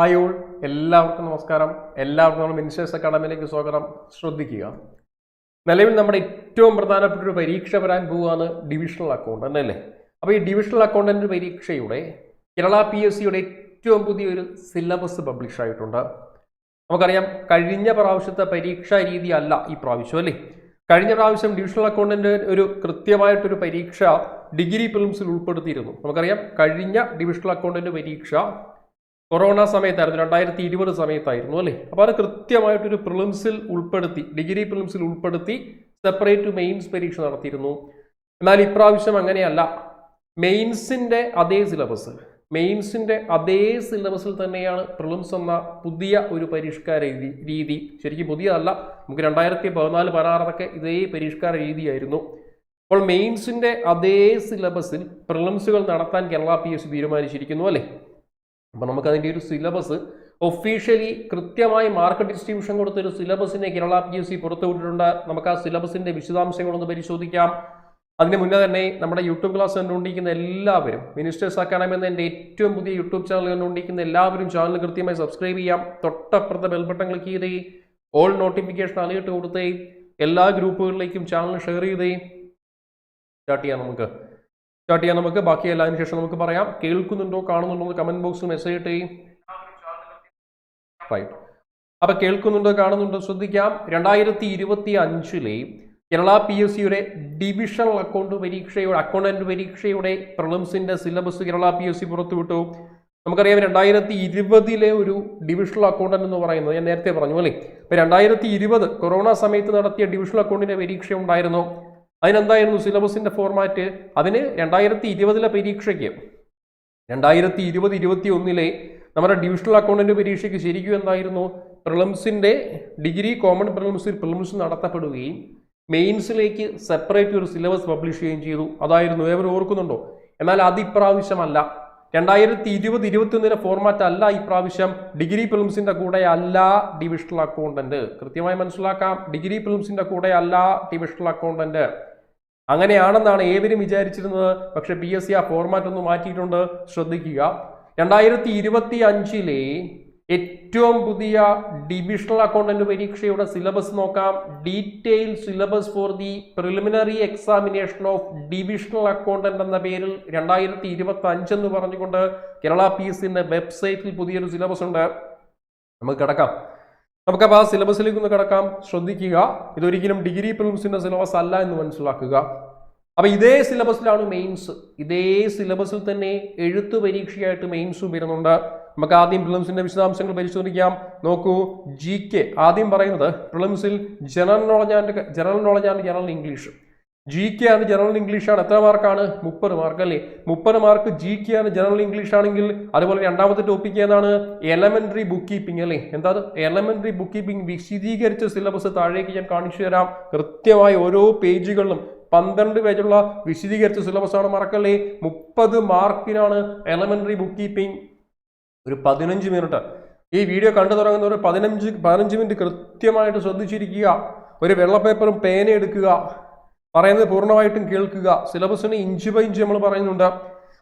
Hi all എല്ലാവർക്കും നമസ്കാരം. എല്ലാവർക്കും നമ്മൾ മിനിസ്റ്റേഴ്സ് അക്കാഡമിയിലേക്ക് സ്വാഗതം. ശ്രദ്ധിക്കുക. നിലവിൽ നമ്മുടെ ഏറ്റവും പ്രധാനപ്പെട്ട ഒരു പരീക്ഷ വരാൻ പോവുകയാണ് ഡിവിഷണൽ അക്കൗണ്ടന്റ് അല്ലേ? അപ്പോൾ ഈ ഡിവിഷണൽ അക്കൗണ്ടന്റ് പരീക്ഷയുടെ കേരള പി എസ് സിയുടെ ഏറ്റവും പുതിയൊരു സിലബസ് പബ്ലിഷ് ആയിട്ടുണ്ട്. നമുക്കറിയാം കഴിഞ്ഞ പ്രാവശ്യത്തെ പരീക്ഷാ രീതി അല്ല ഈ പ്രാവശ്യം അല്ലേ? കഴിഞ്ഞ പ്രാവശ്യം ഡിവിഷണൽ അക്കൗണ്ടന്റ് ഒരു കൃത്യമായിട്ടൊരു പരീക്ഷ ഡിഗ്രി ഫിലിംസിൽ ഉൾപ്പെടുത്തിയിരുന്നു. നമുക്കറിയാം കഴിഞ്ഞ ഡിവിഷണൽ അക്കൗണ്ടന്റ് പരീക്ഷ കൊറോണ സമയത്തായിരുന്നു രണ്ടായിരത്തി ഇരുപത് സമയത്തായിരുന്നു അല്ലേ? അപ്പോൾ അത് കൃത്യമായിട്ടൊരു പ്രിലിംസിൽ ഉൾപ്പെടുത്തി ഡിഗ്രി പ്രിലിംസിൽ ഉൾപ്പെടുത്തി സെപ്പറേറ്റ് മെയിൻസ് പരീക്ഷ നടത്തിയിരുന്നു. എന്നാൽ ഇപ്രാവശ്യം അങ്ങനെയല്ല. മെയിൻസിന്റെ അതേ സിലബസ് മെയിൻസിന്റെ അതേ സിലബസിൽ തന്നെയാണ് പ്രിലിംസ് എന്ന പുതിയ ഒരു പരിഷ്കാര രീതി രീതി. ശരിക്കും പുതിയതല്ല. നമുക്ക് രണ്ടായിരത്തി പതിനാല് പതിനാറൊക്കെ ഇതേ പരിഷ്കാര രീതിയായിരുന്നു. അപ്പോൾ മെയിൻസിന്റെ അതേ സിലബസിൽ പ്രിലിംസുകൾ നടത്താൻ കേരള പി എസ് തീരുമാനിച്ചിരിക്കുന്നു അല്ലേ? അപ്പോൾ നമുക്ക് അതിന്റെ ഒരു സിലബസ് ഒഫീഷ്യലി കൃത്യമായി മാർക്ക് ഡിസ്ട്രിബ്യൂഷൻ കൊടുത്ത ഒരു സിലബസിനെ കേരള പി എസ് സി പുറത്തുവിട്ടിട്ടുണ്ട്. നമുക്ക് ആ സിലബസിന്റെ വിശദാംശങ്ങളൊന്ന് പരിശോധിക്കാം. അതിന് മുന്നേ തന്നെ നമ്മുടെ യൂട്യൂബ് ക്ലാസ് കണ്ടുകൊണ്ടിരിക്കുന്ന എല്ലാവരും മിനിസ്റ്റേഴ്സ് അക്കാഡമി എന്ന എന്റെ ഏറ്റവും പുതിയ യൂട്യൂബ് ചാനൽ കണ്ടുകൊണ്ടിരിക്കുന്ന എല്ലാവരും ചാനൽ കൃത്യമായി സബ്സ്ക്രൈബ് ചെയ്യാം. തൊട്ടപ്പുറത്തെ ബെൽബട്ടൺ ക്ലിക്ക് ചെയ്തേ ഓൾ നോട്ടിഫിക്കേഷൻ അലേർട്ട് കൊടുത്തേ എല്ലാ ഗ്രൂപ്പുകളിലേക്കും ചാനൽ ഷെയർ ചെയ്തേ. സ്റ്റാർട്ട് ചെയ്യാം നമുക്ക്. സ്റ്റാർട്ട് ചെയ്യാം നമുക്ക്. ബാക്കി എല്ലാതിന് ശേഷം നമുക്ക് പറയാം. കേൾക്കുന്നുണ്ടോ കാണുന്നുണ്ടോ എന്ന് കമന്റ് ബോക്സിൽ മെസ്സേജ് ഇട്ട് റൈറ്റ് അപ്പൊ കേൾക്കുന്നുണ്ടോ കാണുന്നുണ്ടോ ശ്രദ്ധിക്കാം. രണ്ടായിരത്തി ഇരുപത്തി അഞ്ചിലെ കേരള പി എസ് സിയുടെ ഡിവിഷണൽ അക്കൗണ്ട് പരീക്ഷയുടെ അക്കൗണ്ടന്റ് പരീക്ഷയുടെ പ്രിലിംസിന്റെ syllabus Kerala P S C പുറത്തുവിട്ടു. നമുക്കറിയാം രണ്ടായിരത്തി ഇരുപതിലെ ഒരു ഡിവിഷണൽ അക്കൗണ്ടന്റ് എന്ന് പറയുന്നത് ഞാൻ നേരത്തെ പറഞ്ഞു അല്ലേ? ഇപ്പൊ രണ്ടായിരത്തി ഇരുപത് കൊറോണ സമയത്ത് നടത്തിയ ഡിവിഷണൽ അക്കൗണ്ടിന്റെ പരീക്ഷ ഉണ്ടായിരുന്നു. അതിനെന്തായിരുന്നു സിലബസിന്റെ ഫോർമാറ്റ് അതിന് രണ്ടായിരത്തി ഇരുപതിലെ പരീക്ഷയ്ക്ക് രണ്ടായിരത്തി ഇരുപത് ഇരുപത്തി ഒന്നിലെ നമ്മുടെ ഡിവിഷണൽ അക്കൗണ്ടന്റ് പരീക്ഷയ്ക്ക് ശരിക്കും എന്തായിരുന്നു? പ്രിലിംസിന്റെ ഡിഗ്രി കോമൺ പ്രിലിംസിൽ പ്രിലിംസ് നടത്തപ്പെടുകയും മെയിൻസിലേക്ക് സെപ്പറേറ്റ് ഒരു സിലബസ് പബ്ലിഷ് ചെയ്യുകയും ചെയ്തു. അതായിരുന്നു ഏവരും ഓർക്കുന്നുണ്ടോ? എന്നാൽ അത് ഇപ്രാവശ്യമല്ല രണ്ടായിരത്തി ഇരുപത് ഇരുപത്തിയൊന്നിലെ ഫോർമാറ്റ് അല്ല ഇപ്രാവശ്യം ഡിഗ്രി ഫിലിംസിന്റെ കൂടെ അല്ല ഡിവിഷണൽ അക്കൗണ്ടന്റ് കൃത്യമായി മനസ്സിലാക്കാം. ഡിഗ്രി ഫിലിംസിന്റെ കൂടെ അല്ല ഡിവിഷണൽ അക്കൗണ്ടന്റ് അങ്ങനെയാണെന്നാണ് ഏവരും വിചാരിച്ചിരുന്നത്. പക്ഷെ പി എസ് സി ആ ഫോർമാറ്റ് ഒന്ന് മാറ്റിയിട്ടുണ്ട്. ശ്രദ്ധിക്കുക. രണ്ടായിരത്തി ഇരുപത്തി അഞ്ചിലെ ഏറ്റവും പുതിയ ഡിവിഷണൽ അക്കൗണ്ടന്റ് പരീക്ഷയുടെ സിലബസ് നോക്കാം. Detail syllabus for the preliminary examination of divisional accountant എന്ന പേരിൽ രണ്ടായിരത്തി ഇരുപത്തി അഞ്ച് എന്ന് പറഞ്ഞുകൊണ്ട് കേരള പി എസ് സിന്റെ വെബ്സൈറ്റിൽ പുതിയൊരു സിലബസ് ഉണ്ട്. നമുക്ക് കിടക്കാം. നമുക്കപ്പോൾ ആ സിലബസിലേക്ക് ഒന്ന് കിടക്കാം. ശ്രദ്ധിക്കുക. ഇതൊരിക്കലും ഡിഗ്രി പ്രിലിംസിന്റെ സിലബസ് അല്ല എന്ന് മനസ്സിലാക്കുക. അപ്പോൾ ഇതേ സിലബസിലാണ് മെയിൻസ് ഇതേ സിലബസിൽ തന്നെ എഴുത്ത് പരീക്ഷയായിട്ട് മെയിൻസും വരുന്നുണ്ട്. നമുക്ക് ആദ്യം പ്രിലിംസിന്റെ വിശദാംശങ്ങൾ പരിശോധിക്കാം. നോക്കൂ ജി കെ ആദ്യം പറയുന്നത് പ്രിലിംസിൽ general knowledge and general knowledge and general English G K ആണ് ജനറൽ ഇംഗ്ലീഷ് ആണ്. എത്ര മാർക്കാണ് മുപ്പത് മാർക്ക് അല്ലേ? മുപ്പത് മാർക്ക് ജി കെ ആണ് ജനറൽ ഇംഗ്ലീഷ് ആണെങ്കിൽ അതുപോലെ രണ്ടാമത്തെ ടോപ്പിക് ഏതാണ്? എലമെന്ററി ബുക്ക് കീപ്പിംഗ് അല്ലേ? എന്താ എലമെന്ററി ബുക്ക് കീപ്പിംഗ് വിശദീകരിച്ച സിലബസ് താഴേക്ക് ഞാൻ കാണിച്ചു തരാം. കൃത്യമായി ഓരോ പേജുകളിലും പന്ത്രണ്ട് പേജുള്ള വിശദീകരിച്ച സിലബസ് ആണ് മറക്കല്ലേ മുപ്പത് മാർക്കിനാണ് എലമെന്ററി ബുക്ക് കീപ്പിംഗ് ഒരു പതിനഞ്ച് മിനിറ്റ്. ഈ വീഡിയോ കണ്ടു തുടങ്ങുന്ന ഒരു പതിനഞ്ച് പതിനഞ്ച് മിനിറ്റ് കൃത്യമായിട്ട് ശ്രദ്ധിച്ചിരിക്കുക. ഒരു വെള്ള പേപ്പറും പേന എടുക്കുക. പറയുന്നത് പൂർണമായിട്ടും കേൾക്കുക. സിലബസിന് ഇഞ്ച് ബൈ ഇഞ്ച് നമ്മൾ പറയുന്നുണ്ട്.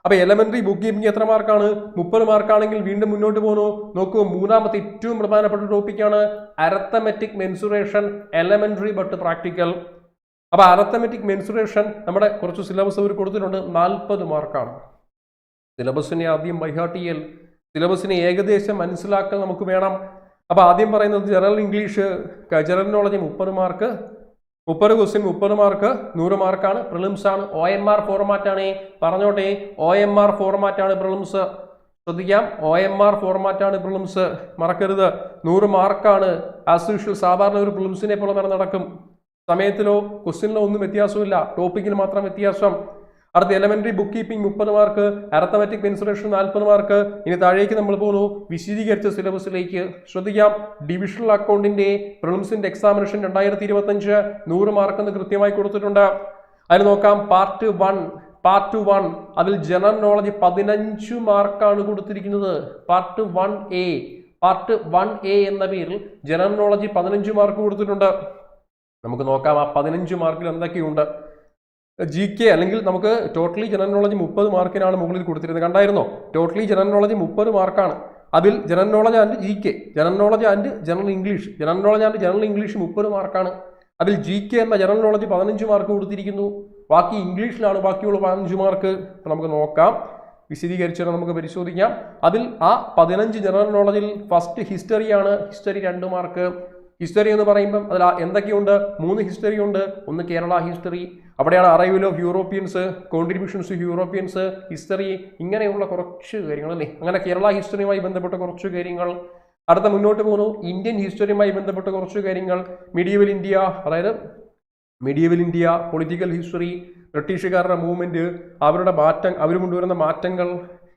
അപ്പൊ എലമെന്ററി ബുക്ക് കീപ്പിംഗ് എത്ര മാർക്കാണ്? മുപ്പത് മാർക്കാണെങ്കിൽ വീണ്ടും മുന്നോട്ട് പോകുന്നു നോക്കൂ മൂന്നാമത്തെ ഏറ്റവും പ്രധാനപ്പെട്ട ടോപ്പിക്കാണ് arithmetic mensuration elementary but practical അപ്പൊ അരത്തമെറ്റിക് മെൻസുറേഷൻ നമ്മുടെ കുറച്ച് സിലബസ് അവർ കൊടുത്തിട്ടുണ്ട്. നാൽപ്പത് മാർക്കാണ്. സിലബസിനെ ആദ്യം ബൈഹാർട്ട് ചെയ്യൽ. സിലബസിനെ ഏകദേശം മനസ്സിലാക്കൽ നമുക്ക് വേണം. അപ്പോൾ ആദ്യം പറയുന്നത് ജനറൽ ഇംഗ്ലീഷ് ജനറൽ നോളജ് മുപ്പത് മാർക്ക് മുപ്പത് ക്വസ്റ്റ്യൻ മുപ്പത് മാർക്ക് നൂറ് മാർക്കാണ് പ്രിലിംസ് ആണ്. ഒ എം ആർ ഫോർമാറ്റ് ആണ്. പറഞ്ഞോട്ടെ ഒ എം ആർ ഫോർമാറ്റ് ആണ് പ്രിലിംസ് ശ്രദ്ധിക്കാം. ഒ എം ആർ ഫോർമാറ്റ് ആണ് പ്രിലിംസ് മറക്കരുത്. നൂറ് മാർക്കാണ് ആസ് യൂഷ്വൽ സാധാരണ ഒരു പ്രിലിംസിനെ പോലെ തന്നെ നടക്കും. സമയത്തിലോ ക്വസ്റ്റ്യനിലോ ഒന്നും വ്യത്യാസമില്ല. ടോപ്പിക്കിൽ മാത്രം വ്യത്യാസം. അടുത്ത എലമെന്ററി ബുക്ക് കീപ്പിംഗ് മുപ്പത് മാർക്ക് അറത്തമാറ്റിക് മെൻസുറേഷൻ നാൽപ്പത് മാർക്ക് ഇനി താഴേക്ക് നമ്മൾ പോകുന്നു. വിശദീകരിച്ച സിലബസിലേക്ക് ശ്രദ്ധിക്കാം. ഡിവിഷണൽ അക്കൗണ്ടിന്റെ പ്രിലിംസിന്റെ എക്സാമിനേഷൻ രണ്ടായിരത്തി ഇരുപത്തഞ്ച് നൂറ് മാർക്ക് എന്ന് കൃത്യമായി കൊടുത്തിട്ടുണ്ട്. അതിന് നോക്കാം. പാർട്ട് വൺ പാർട്ട് വൺ അതിൽ ജനറൽ നോളജ് പതിനഞ്ച് മാർക്കാണ് കൊടുത്തിരിക്കുന്നത്. Part one A part one A എന്ന പേരിൽ ജനറൽ നോളജ് പതിനഞ്ച് മാർക്ക് കൊടുത്തിട്ടുണ്ട്. നമുക്ക് നോക്കാം. ആ പതിനഞ്ച് മാർക്കിൽ എന്തൊക്കെയുണ്ട്? ജി കെ അല്ലെങ്കിൽ നമുക്ക് ടോട്ടലി ജനറൽ നോളജ് മുപ്പത് മാർക്കിനാണ് മുകളിൽ കൊടുത്തിരുന്നത്. കണ്ടായിരുന്നോ? ടോട്ടലി ജനറൽ നോളജ് മുപ്പത് മാർക്കാണ് അതിൽ general knowledge and G K general knowledge and general English general knowledge and general English മുപ്പത് മാർക്കാണ് അതിൽ ജി കെ എന്ന ജനറൽ നോളജ് പതിനഞ്ച് മാർക്ക് കൊടുത്തിരിക്കുന്നു. ബാക്കി ഇംഗ്ലീഷിലാണ് ബാക്കിയുള്ള പതിനഞ്ച് മാർക്ക് നമുക്ക് നോക്കാം. വിശദീകരിച്ചാൽ നമുക്ക് പരിശോധിക്കാം. അതിൽ ആ പതിനഞ്ച് ജനറൽ നോളജിൽ ഫസ്റ്റ് ഹിസ്റ്ററിയാണ് ഹിസ്റ്ററി രണ്ട് മാർക്ക് ഹിസ്റ്ററി എന്ന് പറയുമ്പം അതിൽ എന്തൊക്കെയുണ്ട്? മൂന്ന് ഹിസ്റ്ററി ഉണ്ട്. ഒന്ന് കേരള ഹിസ്റ്ററി അവിടെയാണ് arrival of Europeans contributions to Europeans history ഇങ്ങനെയുള്ള കുറച്ച് കാര്യങ്ങൾ അല്ലേ? അങ്ങനെ കേരള ഹിസ്റ്ററിയുമായി ബന്ധപ്പെട്ട കുറച്ച് കാര്യങ്ങൾ. അടുത്ത മുന്നോട്ട് പോകുന്നു. ഇന്ത്യൻ ഹിസ്റ്ററിയുമായി ബന്ധപ്പെട്ട കുറച്ച് കാര്യങ്ങൾ. മീഡിയവൽ ഇന്ത്യ അതായത് മീഡിയവൽ ഇന്ത്യ പൊളിറ്റിക്കൽ ഹിസ്റ്ററി ബ്രിട്ടീഷുകാരുടെ മൂവ്മെന്റ് അവരുടെ മാറ്റം അവർ കൊണ്ടുവരുന്ന മാറ്റങ്ങൾ.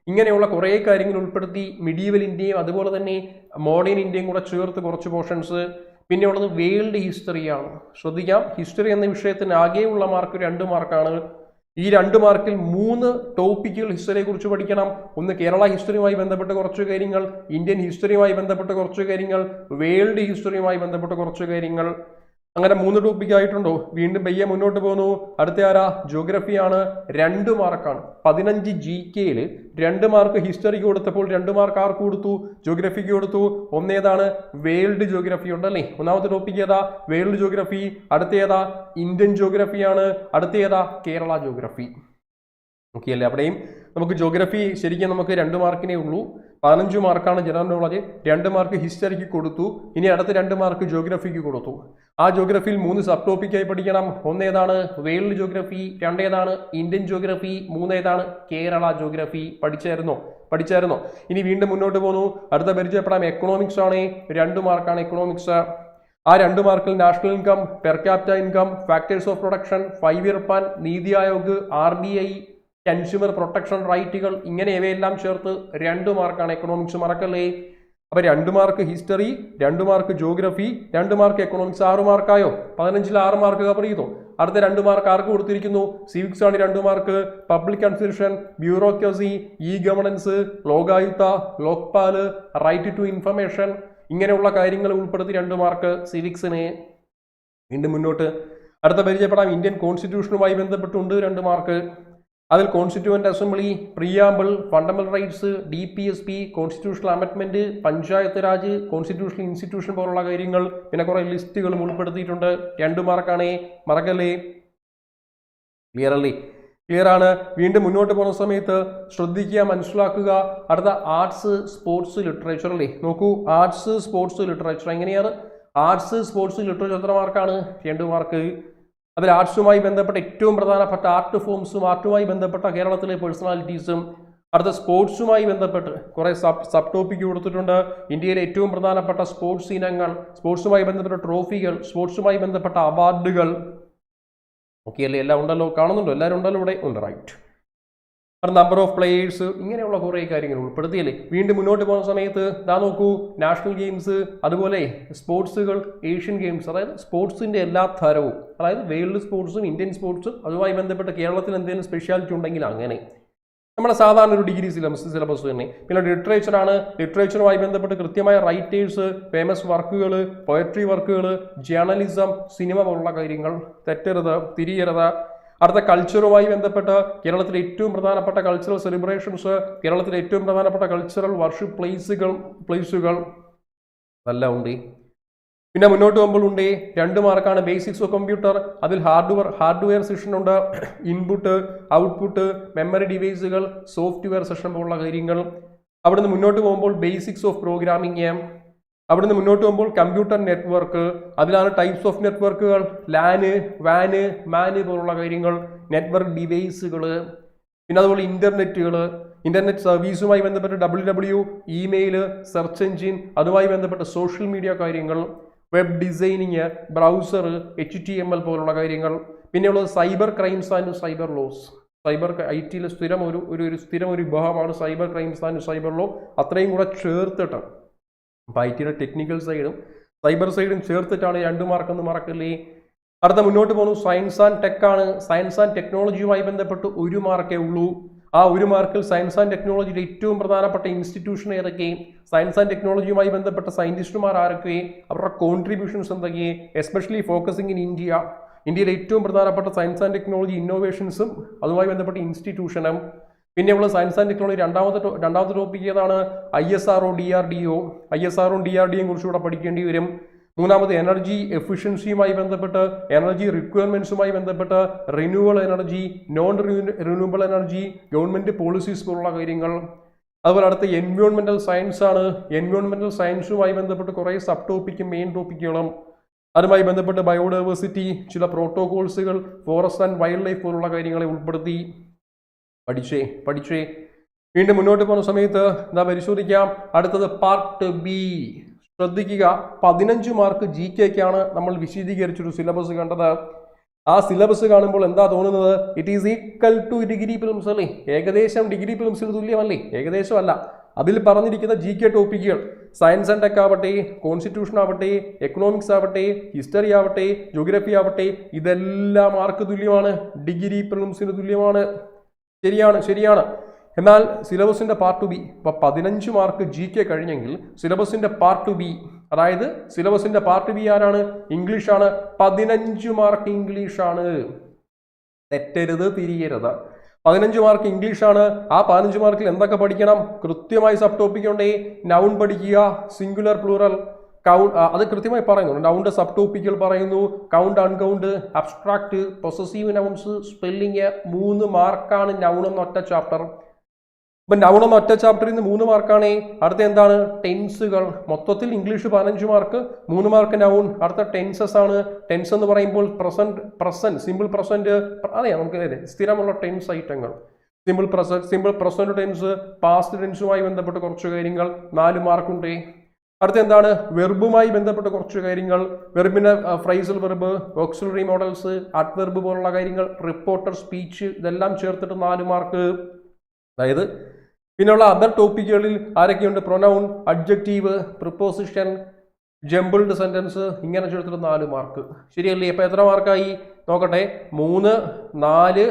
ഇങ്ങനെയുള്ള കുറേ കാര്യങ്ങൾ ഉൾപ്പെടുത്തി മിഡീവൽ ഇന്ത്യയും അതുപോലെ തന്നെ മോഡേൺ ഇന്ത്യയും കൂടെ ചേർത്ത് കുറച്ച് പോർഷൻസ് പിന്നെ ഉള്ളത് വേൾഡ് ഹിസ്റ്ററിയാണ് ശ്രദ്ധിക്കാം. ഹിസ്റ്ററി എന്ന വിഷയത്തിന് ആകെയുള്ള മാർക്ക് രണ്ട് മാർക്കാണ് ഈ രണ്ട് മാർക്കിൽ മൂന്ന് ടോപ്പിക്കുകൾ ഹിസ്റ്ററിയെ കുറിച്ച് പഠിക്കണം. ഒന്ന് കേരള ഹിസ്റ്ററിയുമായി ബന്ധപ്പെട്ട കുറച്ച് കാര്യങ്ങൾ ഇന്ത്യൻ ഹിസ്റ്ററിയുമായി ബന്ധപ്പെട്ട കുറച്ച് കാര്യങ്ങൾ വേൾഡ് ഹിസ്റ്ററിയുമായി ബന്ധപ്പെട്ട കുറച്ച് കാര്യങ്ങൾ. അങ്ങനെ മൂന്ന് ടോപ്പിക് ആയിട്ടുണ്ടോ? വീണ്ടും പയ്യെ മുന്നോട്ട് പോകുന്നു. അടുത്ത ആരാ? ജോഗ്രഫിയാണ് രണ്ട് മാർക്കാണ് പതിനഞ്ച് ജി കെയിൽ രണ്ട് മാർക്ക് ഹിസ്റ്ററിക്ക് കൊടുത്തപ്പോൾ രണ്ട് മാർക്ക് ആർക്ക് കൊടുത്തു? ജോഗ്രഫിക്ക് കൊടുത്തു. ഒന്നേതാണ് വേൾഡ് ജോഗ്രഫി ഉണ്ടല്ലേ ഒന്നാമത്തെ ടോപ്പിക് ഏതാ? വേൾഡ് ജോഗ്രഫി അടുത്ത ഏതാ? ഇന്ത്യൻ ജോഗ്രഫിയാണ് അടുത്ത ഏതാ? കേരള ജോഗ്രഫി ഓക്കെ അല്ലേ അവിടെയും നമുക്ക് ജോഗ്രഫി ശരിക്കും നമുക്ക് രണ്ട് മാർക്കിനേ ഉള്ളൂ. പതിനഞ്ച് മാർക്കാണ് ജനറൽ നോളജ് രണ്ട് മാർക്ക് ഹിസ്റ്ററിക്ക് കൊടുത്തു. ഇനി അടുത്ത രണ്ട് മാർക്ക് ജോഗ്രഫിക്ക് കൊടുത്തു. ആ ജോഗ്രഫിയിൽ മൂന്ന് സബ് ടോപ്പിക്കായി പഠിക്കണം. ഒന്നേതാണ് വേൾഡ് ജോഗ്രഫി രണ്ടേതാണ് ഇന്ത്യൻ ജോഗ്രഫി മൂന്നേതാണ് കേരള ജോഗ്രഫി പഠിച്ചായിരുന്നോ? പഠിച്ചായിരുന്നോ? ഇനി വീണ്ടും മുന്നോട്ട് പോകുന്നു അടുത്ത പരിചയപ്പെടാം. എക്കണോമിക്സ് ആണ്. രണ്ട് മാർക്കാണ് എക്കണോമിക്സ് ആ രണ്ട് മാർക്കിൽ national income per capita income factors of production five year plan NITI Aayog R B I consumer protection റൈറ്റുകൾ ഇങ്ങനെ ഇവയെല്ലാം ചേർത്ത് രണ്ട് മാർക്കാണ് എക്കണോമിക്സ് മറക്കല്ലേ അപ്പൊ രണ്ട് മാർക്ക് ഹിസ്റ്ററി രണ്ട് മാർക്ക് ജോഗ്രഫി രണ്ട് മാർക്ക് എക്കണോമിക്സ് ആറ് മാർക്കായോ പതിനഞ്ചിൽ ആറ് മാർക്ക് കവർ ചെയ്തു. അടുത്ത രണ്ട് മാർക്ക് ആർക്ക് കൊടുത്തിരിക്കുന്നു? സിവിക്സ് ആണ് രണ്ട് mark public administration bureaucracy e governance Lokayukta Lokpal right to information ഇങ്ങനെയുള്ള കാര്യങ്ങൾ ഉൾപ്പെടുത്തി രണ്ട് മാർക്ക് സിവിക്സിനെ വീണ്ടും മുന്നോട്ട്. അടുത്ത പരിചയപ്പെടാം. ഇന്ത്യൻ കോൺസ്റ്റിറ്റ്യൂഷനുമായി ബന്ധപ്പെട്ടുണ്ട് രണ്ട് മാർക്ക് അതിൽ constituent assembly preamble fundamental rights D P S P constitutional അമെൻമെന്റ് panchayat Raj constitutional institution പോലുള്ള കാര്യങ്ങൾ പിന്നെ കുറേ ലിസ്റ്റുകളും ഉൾപ്പെടുത്തിയിട്ടുണ്ട്. രണ്ട് മാർക്കാണേ മറക്കല്ലേ ക്ലിയർ അല്ലേ? ക്ലിയർ ആണ്. വീണ്ടും മുന്നോട്ട് പോകുന്ന സമയത്ത് ശ്രദ്ധിക്കുക മനസ്സിലാക്കുക. അടുത്ത ആർട്സ് സ്പോർട്സ് ലിറ്ററേച്ചർ അല്ലേ? നോക്കൂ. ആർട്സ് സ്പോർട്സ് ലിറ്ററേച്ചർ എങ്ങനെയാണ്? ആർട്സ് സ്പോർട്സ് ലിറ്ററേച്ചർ എത്ര മാർക്കാണ് രണ്ട് മാർക്ക് അതിൽ ആർട്സുമായി ബന്ധപ്പെട്ട ഏറ്റവും പ്രധാനപ്പെട്ട ആർട്ട് ഫോംസും ആർട്ടുമായി ബന്ധപ്പെട്ട കേരളത്തിലെ പേഴ്സണാലിറ്റീസും അടുത്ത സ്പോർട്സുമായി ബന്ധപ്പെട്ട് കുറേ സബ് സബ് ടോപ്പിക്ക് കൊടുത്തിട്ടുണ്ട്. ഇന്ത്യയിലെ ഏറ്റവും പ്രധാനപ്പെട്ട സ്പോർട്സ് ഇനങ്ങൾ സ്പോർട്സുമായി ബന്ധപ്പെട്ട ട്രോഫികൾ സ്പോർട്സുമായി ബന്ധപ്പെട്ട അവാർഡുകൾ. ഓക്കെ അല്ലേ എല്ലാം ഉണ്ടല്ലോ കാണുന്നുണ്ടോ? എല്ലാവരും ഉണ്ടല്ലോ ഇവിടെ? ഉണ്ട് റൈറ്റ്. നമ്പർ ഓഫ് പ്ലേയേഴ്സ് ഇങ്ങനെയുള്ള കുറേ കാര്യങ്ങൾ ഉൾപ്പെടുത്തിയല്ലേ വീണ്ടും മുന്നോട്ട് പോകുന്ന സമയത്ത് ഇതാ നോക്കൂ നാഷണൽ ഗെയിംസ് അതുപോലെ സ്പോർട്സുകൾ ഏഷ്യൻ ഗെയിംസ് അതായത് സ്പോർട്സിന്റെ എല്ലാ തരവും അതായത് വേൾഡ് സ്പോർട്സും ഇന്ത്യൻ സ്പോർട്സും അതുമായി ബന്ധപ്പെട്ട കേരളത്തിൽ എന്തെങ്കിലും സ്പെഷ്യാലിറ്റി ഉണ്ടെങ്കിൽ അങ്ങനെ. നമ്മുടെ സാധാരണ ഒരു ഡിഗ്രി സിലബസ് സിലബസ് തന്നെ. പിന്നെ ലിറ്ററേച്ചറാണ് ലിറ്ററേച്ചറുമായി ബന്ധപ്പെട്ട് കൃത്യമായ റൈറ്റേഴ്സ് ഫേമസ് വർക്കുകൾ പോയട്രി വർക്കുകൾ ജേർണലിസം സിനിമ പോലുള്ള കാര്യങ്ങൾ തെറ്റരുത് തിരിയരുത് അടുത്ത കൾച്ചറുമായി ബന്ധപ്പെട്ട് കേരളത്തിലെ ഏറ്റവും പ്രധാനപ്പെട്ട കൾച്ചറൽ സെലിബ്രേഷൻസ് കേരളത്തിലെ ഏറ്റവും പ്രധാനപ്പെട്ട കൾച്ചറൽ വർഷിപ്പ് പ്ലേസുകൾ പ്ലേസുകൾ എല്ലാം ഉണ്ട്. പിന്നെ മുന്നോട്ട് പോകുമ്പോൾ ഉണ്ട് രണ്ട് മാർക്കാണ് ബേസിക്സ് ഓഫ് കമ്പ്യൂട്ടർ അതിൽ ഹാർഡ്വെയർ ഹാർഡ്വെയർ സെഷൻ ഉണ്ട്. ഇൻപുട്ട് ഔട്ട്പുട്ട് മെമ്മറി ഡിവൈസുകൾ സോഫ്റ്റ്വെയർ സെഷൻ പോലുള്ള കാര്യങ്ങൾ. അവിടുന്ന് മുന്നോട്ട് പോകുമ്പോൾ ബേസിക്സ് ഓഫ് പ്രോഗ്രാമിംഗ് അവിടുന്ന് മുന്നോട്ട് പോകുമ്പോൾ കമ്പ്യൂട്ടർ നെറ്റ്വർക്ക് അതിലാണ് ടൈപ്സ് ഓഫ് നെറ്റ്വർക്കുകൾ ലാന് വാന് മാന് പോലുള്ള കാര്യങ്ങൾ നെറ്റ്വർക്ക് ഡിവൈസുകൾ പിന്നെ അതുപോലെ ഇന്റർനെറ്റുകൾ ഇന്റർനെറ്റ് സർവീസുമായി ബന്ധപ്പെട്ട് W W email search engine അതുമായി ബന്ധപ്പെട്ട സോഷ്യൽ മീഡിയ കാര്യങ്ങൾ web designing browser H T M L പോലുള്ള കാര്യങ്ങൾ പിന്നെയുള്ളത് cyber crimes and cyber laws cyber I ടിയിൽ സ്ഥിരം ഒരു ഒരു ഒരു സ്ഥിരം ഒരു വിഭാഗമാണ് cyber crimes and cyber law അത്രയും കൂടെ ചേർത്തിട്ട് അപ്പോൾ ഐ ടിയുടെ ടെക്നിക്കൽ സൈഡും സൈബർ സൈഡും ചേർത്തിട്ടാണ് രണ്ട് മാർക്കെന്ന് മറക്കല്ലേ അടുത്ത മുന്നോട്ട് പോകുന്നു. സയൻസ് ആൻഡ് ടെക് ആണ്. സയൻസ് ആൻഡ് ടെക്നോളജിയുമായി ബന്ധപ്പെട്ട് ഒരു മാർക്കേ ഉള്ളൂ. ആ ഒരു മാർക്കിൽ സയൻസ് ആൻഡ് ടെക്നോളജിയുടെ ഏറ്റവും പ്രധാനപ്പെട്ട ഇൻസ്റ്റിറ്റ്യൂഷൻ ഏതൊക്കെ? സയൻസ് ആൻഡ് ടെക്നോളജിയുമായി ബന്ധപ്പെട്ട സയന്റിസ്റ്റുമാർ ആരൊക്കെ? അവരുടെ കോൺട്രിബ്യൂഷൻസ് എന്തൊക്കെ? എസ്പെഷ്യലി ഫോക്കസിങ് ഇൻ ഇന്ത്യ ഇന്ത്യയിലെ ഏറ്റവും പ്രധാനപ്പെട്ട സയൻസ് ആൻഡ് ടെക്നോളജി ഇന്നോവേഷൻസും അതുമായി ബന്ധപ്പെട്ട ഇൻസ്റ്റിറ്റ്യൂഷനും പിന്നെ നമ്മൾ സയൻസ് ആൻഡ് ടെക്നോളജി രണ്ടാമത്തെ രണ്ടാമത്തെ ടോപ്പിക് ഏതാണ്? I S R O D R D O I S R O D R ഡിയും കുറിച്ചുകൂടെ പഠിക്കേണ്ടി വരും. മൂന്നാമത് എനർജി എഫിഷ്യൻസിയുമായി ബന്ധപ്പെട്ട് എനർജി റിക്വയർമെന്റ്സുമായി ബന്ധപ്പെട്ട് renewal energy non renewable energy government policies പോലുള്ള കാര്യങ്ങൾ. അതുപോലെ അടുത്ത എൻവയോൺമെന്റൽ സയൻസ് ആണ്. സയൻസുമായി ബന്ധപ്പെട്ട് കുറേ സബ് ടോപ്പിക്കും മെയിൻ ടോപ്പിക്കുകളും അതുമായി ബന്ധപ്പെട്ട് ബയോഡൈവേഴ്സിറ്റി ചില പ്രോട്ടോകോൾസുകൾ ഫോറസ്റ്റ് ആൻഡ് വൈൽഡ് ലൈഫ് പോലുള്ള കാര്യങ്ങളെ ഉൾപ്പെടുത്തി. പഠിച്ചേ പഠിച്ചേ. വീണ്ടും മുന്നോട്ട് പോകുന്ന സമയത്ത് എന്താ പരിശോധിക്കാം. അടുത്തത് പാർട്ട് ബി ശ്രദ്ധിക്കുക പതിനഞ്ച് മാർക്ക് ജി കെക്കാണ് നമ്മൾ വിശദീകരിച്ചൊരു സിലബസ് കണ്ടത്. ആ സിലബസ് കാണുമ്പോൾ എന്താ തോന്നുന്നത്? It is equal to degree prelims അല്ലേ? ഏകദേശം ഡിഗ്രി ഫിലിംസിന് തുല്യമല്ലേ? ഏകദേശം അല്ല അതിൽ പറഞ്ഞിരിക്കുന്ന ജി കെ ടോപ്പിക്കുകൾ സയൻസ് ആൻഡ് ടെക് ആവട്ടെ കോൺസ്റ്റിറ്റ്യൂഷൻ ആവട്ടെ എക്കണോമിക്സ് ആവട്ടെ ഹിസ്റ്ററി ആവട്ടെ ജോഗ്രഫി ആവട്ടെ ഇതെല്ലാം മാർക്ക് തുല്യമാണ്. ഡിഗ്രി പ്രിലിംസിന് തുല്യമാണ്. ശരിയാണ് ശരിയാണ്. എന്നാൽ സിലബസിന്റെ പാർട്ട് ബി ഇപ്പൊ പതിനഞ്ച് മാർക്ക് ജി കെ കഴിഞ്ഞെങ്കിൽ സിലബസിന്റെ പാർട്ട് ബി അതായത് സിലബസിന്റെ പാർട്ട് ബി ആരാണ്? ഇംഗ്ലീഷാണ് പതിനഞ്ച് മാർക്ക് ഇംഗ്ലീഷാണ് തെറ്റരുത് തിരിയരുത്. പതിനഞ്ച് മാർക്ക് ഇംഗ്ലീഷാണ് ആ പതിനഞ്ച് മാർക്കിൽ എന്തൊക്കെ പഠിക്കണം? കൃത്യമായി സബ് ടോപ്പിക്കുണ്ടേ നൗൺ പഠിക്കുക സിംഗുലർ പ്ലൂറൽ കൗണ്ട് അത് കൃത്യമായി പറയുന്നുണ്ട് നൗണ്ട് സബ് ടോപ്പിക്കുകൾ പറയുന്നു count uncount abstract possessive nouns spelling മൂന്ന് മാർക്കാണ് നൗൺ ഒറ്റ ചാപ്റ്റർ ഇപ്പം നൗൺ ഒറ്റ ചാപ്റ്ററിൽ നിന്ന് മൂന്ന് മാർക്കാണ് അടുത്ത എന്താണ്? ടെൻസുകൾ മൊത്തത്തിൽ ഇംഗ്ലീഷ് പതിനഞ്ച് മാർക്ക് മൂന്ന് മാർക്ക് നൗൺ അടുത്ത ടെൻസസ് ആണ്. ടെൻസ് എന്ന് പറയുമ്പോൾ പ്രസന്റ് പ്രസന്റ് സിമ്പിൾ പ്രസന്റ് അതെയാ നമുക്ക് അതെ സ്ഥിരമുള്ള ടെൻസ് ഐറ്റങ്ങൾ simple present simple present tense past ടെൻസുമായി ബന്ധപ്പെട്ട് കുറച്ച് കാര്യങ്ങൾ. നാല് മാർക്കുണ്ട് അടുത്ത എന്താണ്? വെർബുമായി ബന്ധപ്പെട്ട കുറച്ച് കാര്യങ്ങൾ. വെർബിന് phrasal verb auxiliary modals adverb പോലുള്ള കാര്യങ്ങൾ റിപ്പോർട്ടർ സ്പീച്ച് ഇതെല്ലാം ചേർത്തിട്ട് നാല് മാർക്ക്. അതായത് പിന്നെയുള്ള അതർ ടോപ്പിക്കുകളിൽ ആരൊക്കെയുണ്ട്? Pronoun adjective preposition jumbled sentence ഇങ്ങനെ ചേർത്തിട്ട് നാല് മാർക്ക്. ശരിയല്ലേ? അപ്പോൾ എത്ര മാർക്കായി? നോക്കട്ടെ. മൂന്ന് നാല്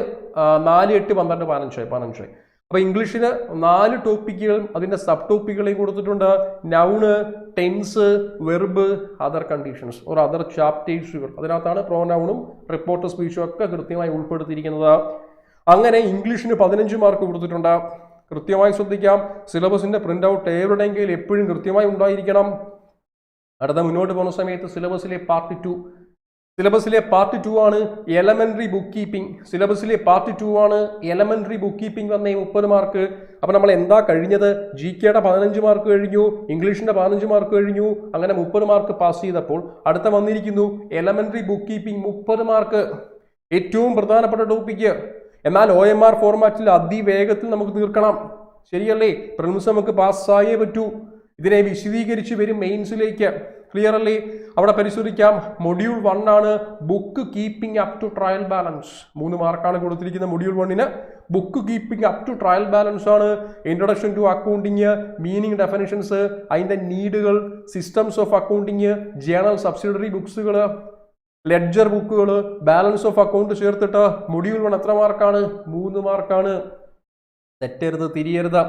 നാല് എട്ട് പന്ത്രണ്ട് പതിനഞ്ച് പതിനഞ്ച്. അപ്പോൾ ഇംഗ്ലീഷിന് നാല് ടോപ്പിക്കുകളും അതിന്റെ സബ് ടോപ്പിക്കുകളെയും കൊടുത്തിട്ടുണ്ട് noun tense verb other conditions or other ചാപ്റ്റേഴ്സുകൾ അതിനകത്താണ് പ്രോനൗണും റിപ്പോർട്ട് സ്പീച്ചും ഒക്കെ കൃത്യമായി ഉൾപ്പെടുത്തിയിരിക്കുന്നത്. അങ്ങനെ ഇംഗ്ലീഷിന് പതിനഞ്ച് മാർക്ക് കൊടുത്തിട്ടുണ്ട്. കൃത്യമായി ശ്രദ്ധിക്കാം. സിലബസിന്റെ പ്രിന്റ് ഔട്ട് എവിടെയെങ്കിലും എപ്പോഴും കൃത്യമായി ഉണ്ടായിരിക്കണം. അടുത്ത മുന്നോട്ട് പോകുന്ന സമയത്ത് സിലബസിലെ പാർട്ട് ടു സിലബസിലെ പാർട്ട് ടു ആണ് എലമെന്ററി ബുക്ക് കീപ്പിംഗ് സിലബസിലെ പാർട്ട് ടു ആണ് എലമെന്ററി ബുക്ക് കീപ്പിംഗ് വന്ന മുപ്പത് മാർക്ക് അപ്പോൾ നമ്മൾ എന്താ കഴിഞ്ഞത്? ജി കെയുടെ പതിനഞ്ച് മാർക്ക് കഴിഞ്ഞു ഇംഗ്ലീഷിന്റെ പതിനഞ്ച് മാർക്ക് കഴിഞ്ഞു അങ്ങനെ മുപ്പത് മാർക്ക് പാസ് ചെയ്തപ്പോൾ അടുത്ത വന്നിരിക്കുന്നു എലമെന്ററി ബുക്ക് കീപ്പിംഗ് മുപ്പത് മാർക്ക് ഏറ്റവും പ്രധാനപ്പെട്ട ടോപ്പിക്ക് എന്നാൽ ഒ എം ആർ ഫോർമാറ്റിൽ അതിവേഗത്തിൽ നമുക്ക് തീർക്കണം. ശരിയല്ലേ? പ്രിൻസ് നമുക്ക് പാസ്സായേ പറ്റൂ. ഇതിനെ വിശദീകരിച്ച് വരും മെയിൻസിലേക്ക് ക്ലിയർ അല്ലേ അവിടെ പരിശോധിക്കാം. മൊഡ്യൂൾ വൺ ആണ് book keeping up to trial balance മൂന്ന് മാർക്കാണ് കൊടുത്തിരിക്കുന്നത് മൊഡ്യൂൾ വണ്ണിന് book keeping up to trial balance ആണ് introduction to accounting meaning definitions അതിന്റെ നീഡുകൾ systems of accounting journal subsidiary ബുക്സുകൾ ledger ബുക്കുകൾ ബാലൻസ് ഓഫ് അക്കൗണ്ട് ചേർത്തിട്ട് മൊഡ്യൂൾ വൺ എത്ര മാർക്കാണ്? മൂന്ന് മാർക്കാണ്. തെറ്റരുത് തിരിയരുത്.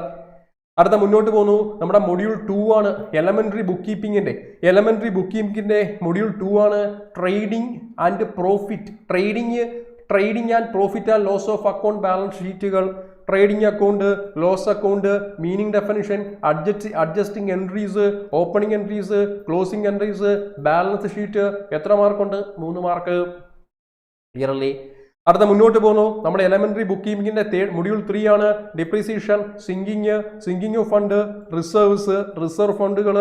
അടുത്ത മുന്നോട്ട് പോകുന്നു. നമ്മുടെ മൊഡ്യൂൾ ടു ആണ് എലമെന്ററി ബുക്ക് കീപ്പിങ്ങിന്റെ എലമെന്ററി ബുക്ക് കീപ്പിങ്ങിന്റെ മൊഡ്യൂൾ ടു ആണ് trading and profit trading trading and profit and loss of account balance ഷീറ്റുകൾ trading account loss account meaning definition adjust adjusting entries opening entries closing entries balance sheet എത്ര മാർക്കുണ്ട് മൂന്ന് mark clear അല്ലേ അടുത്ത മുന്നോട്ട് പോകുന്നു. നമ്മുടെ എലമെന്ററി ബുക്ക് കീപ്പിംഗിന്റെ തേർഡ് മൊഡ്യൂൾ ത്രീ ആണ് depreciation sinking sinking fund reserves reserve ഫണ്ടുകൾ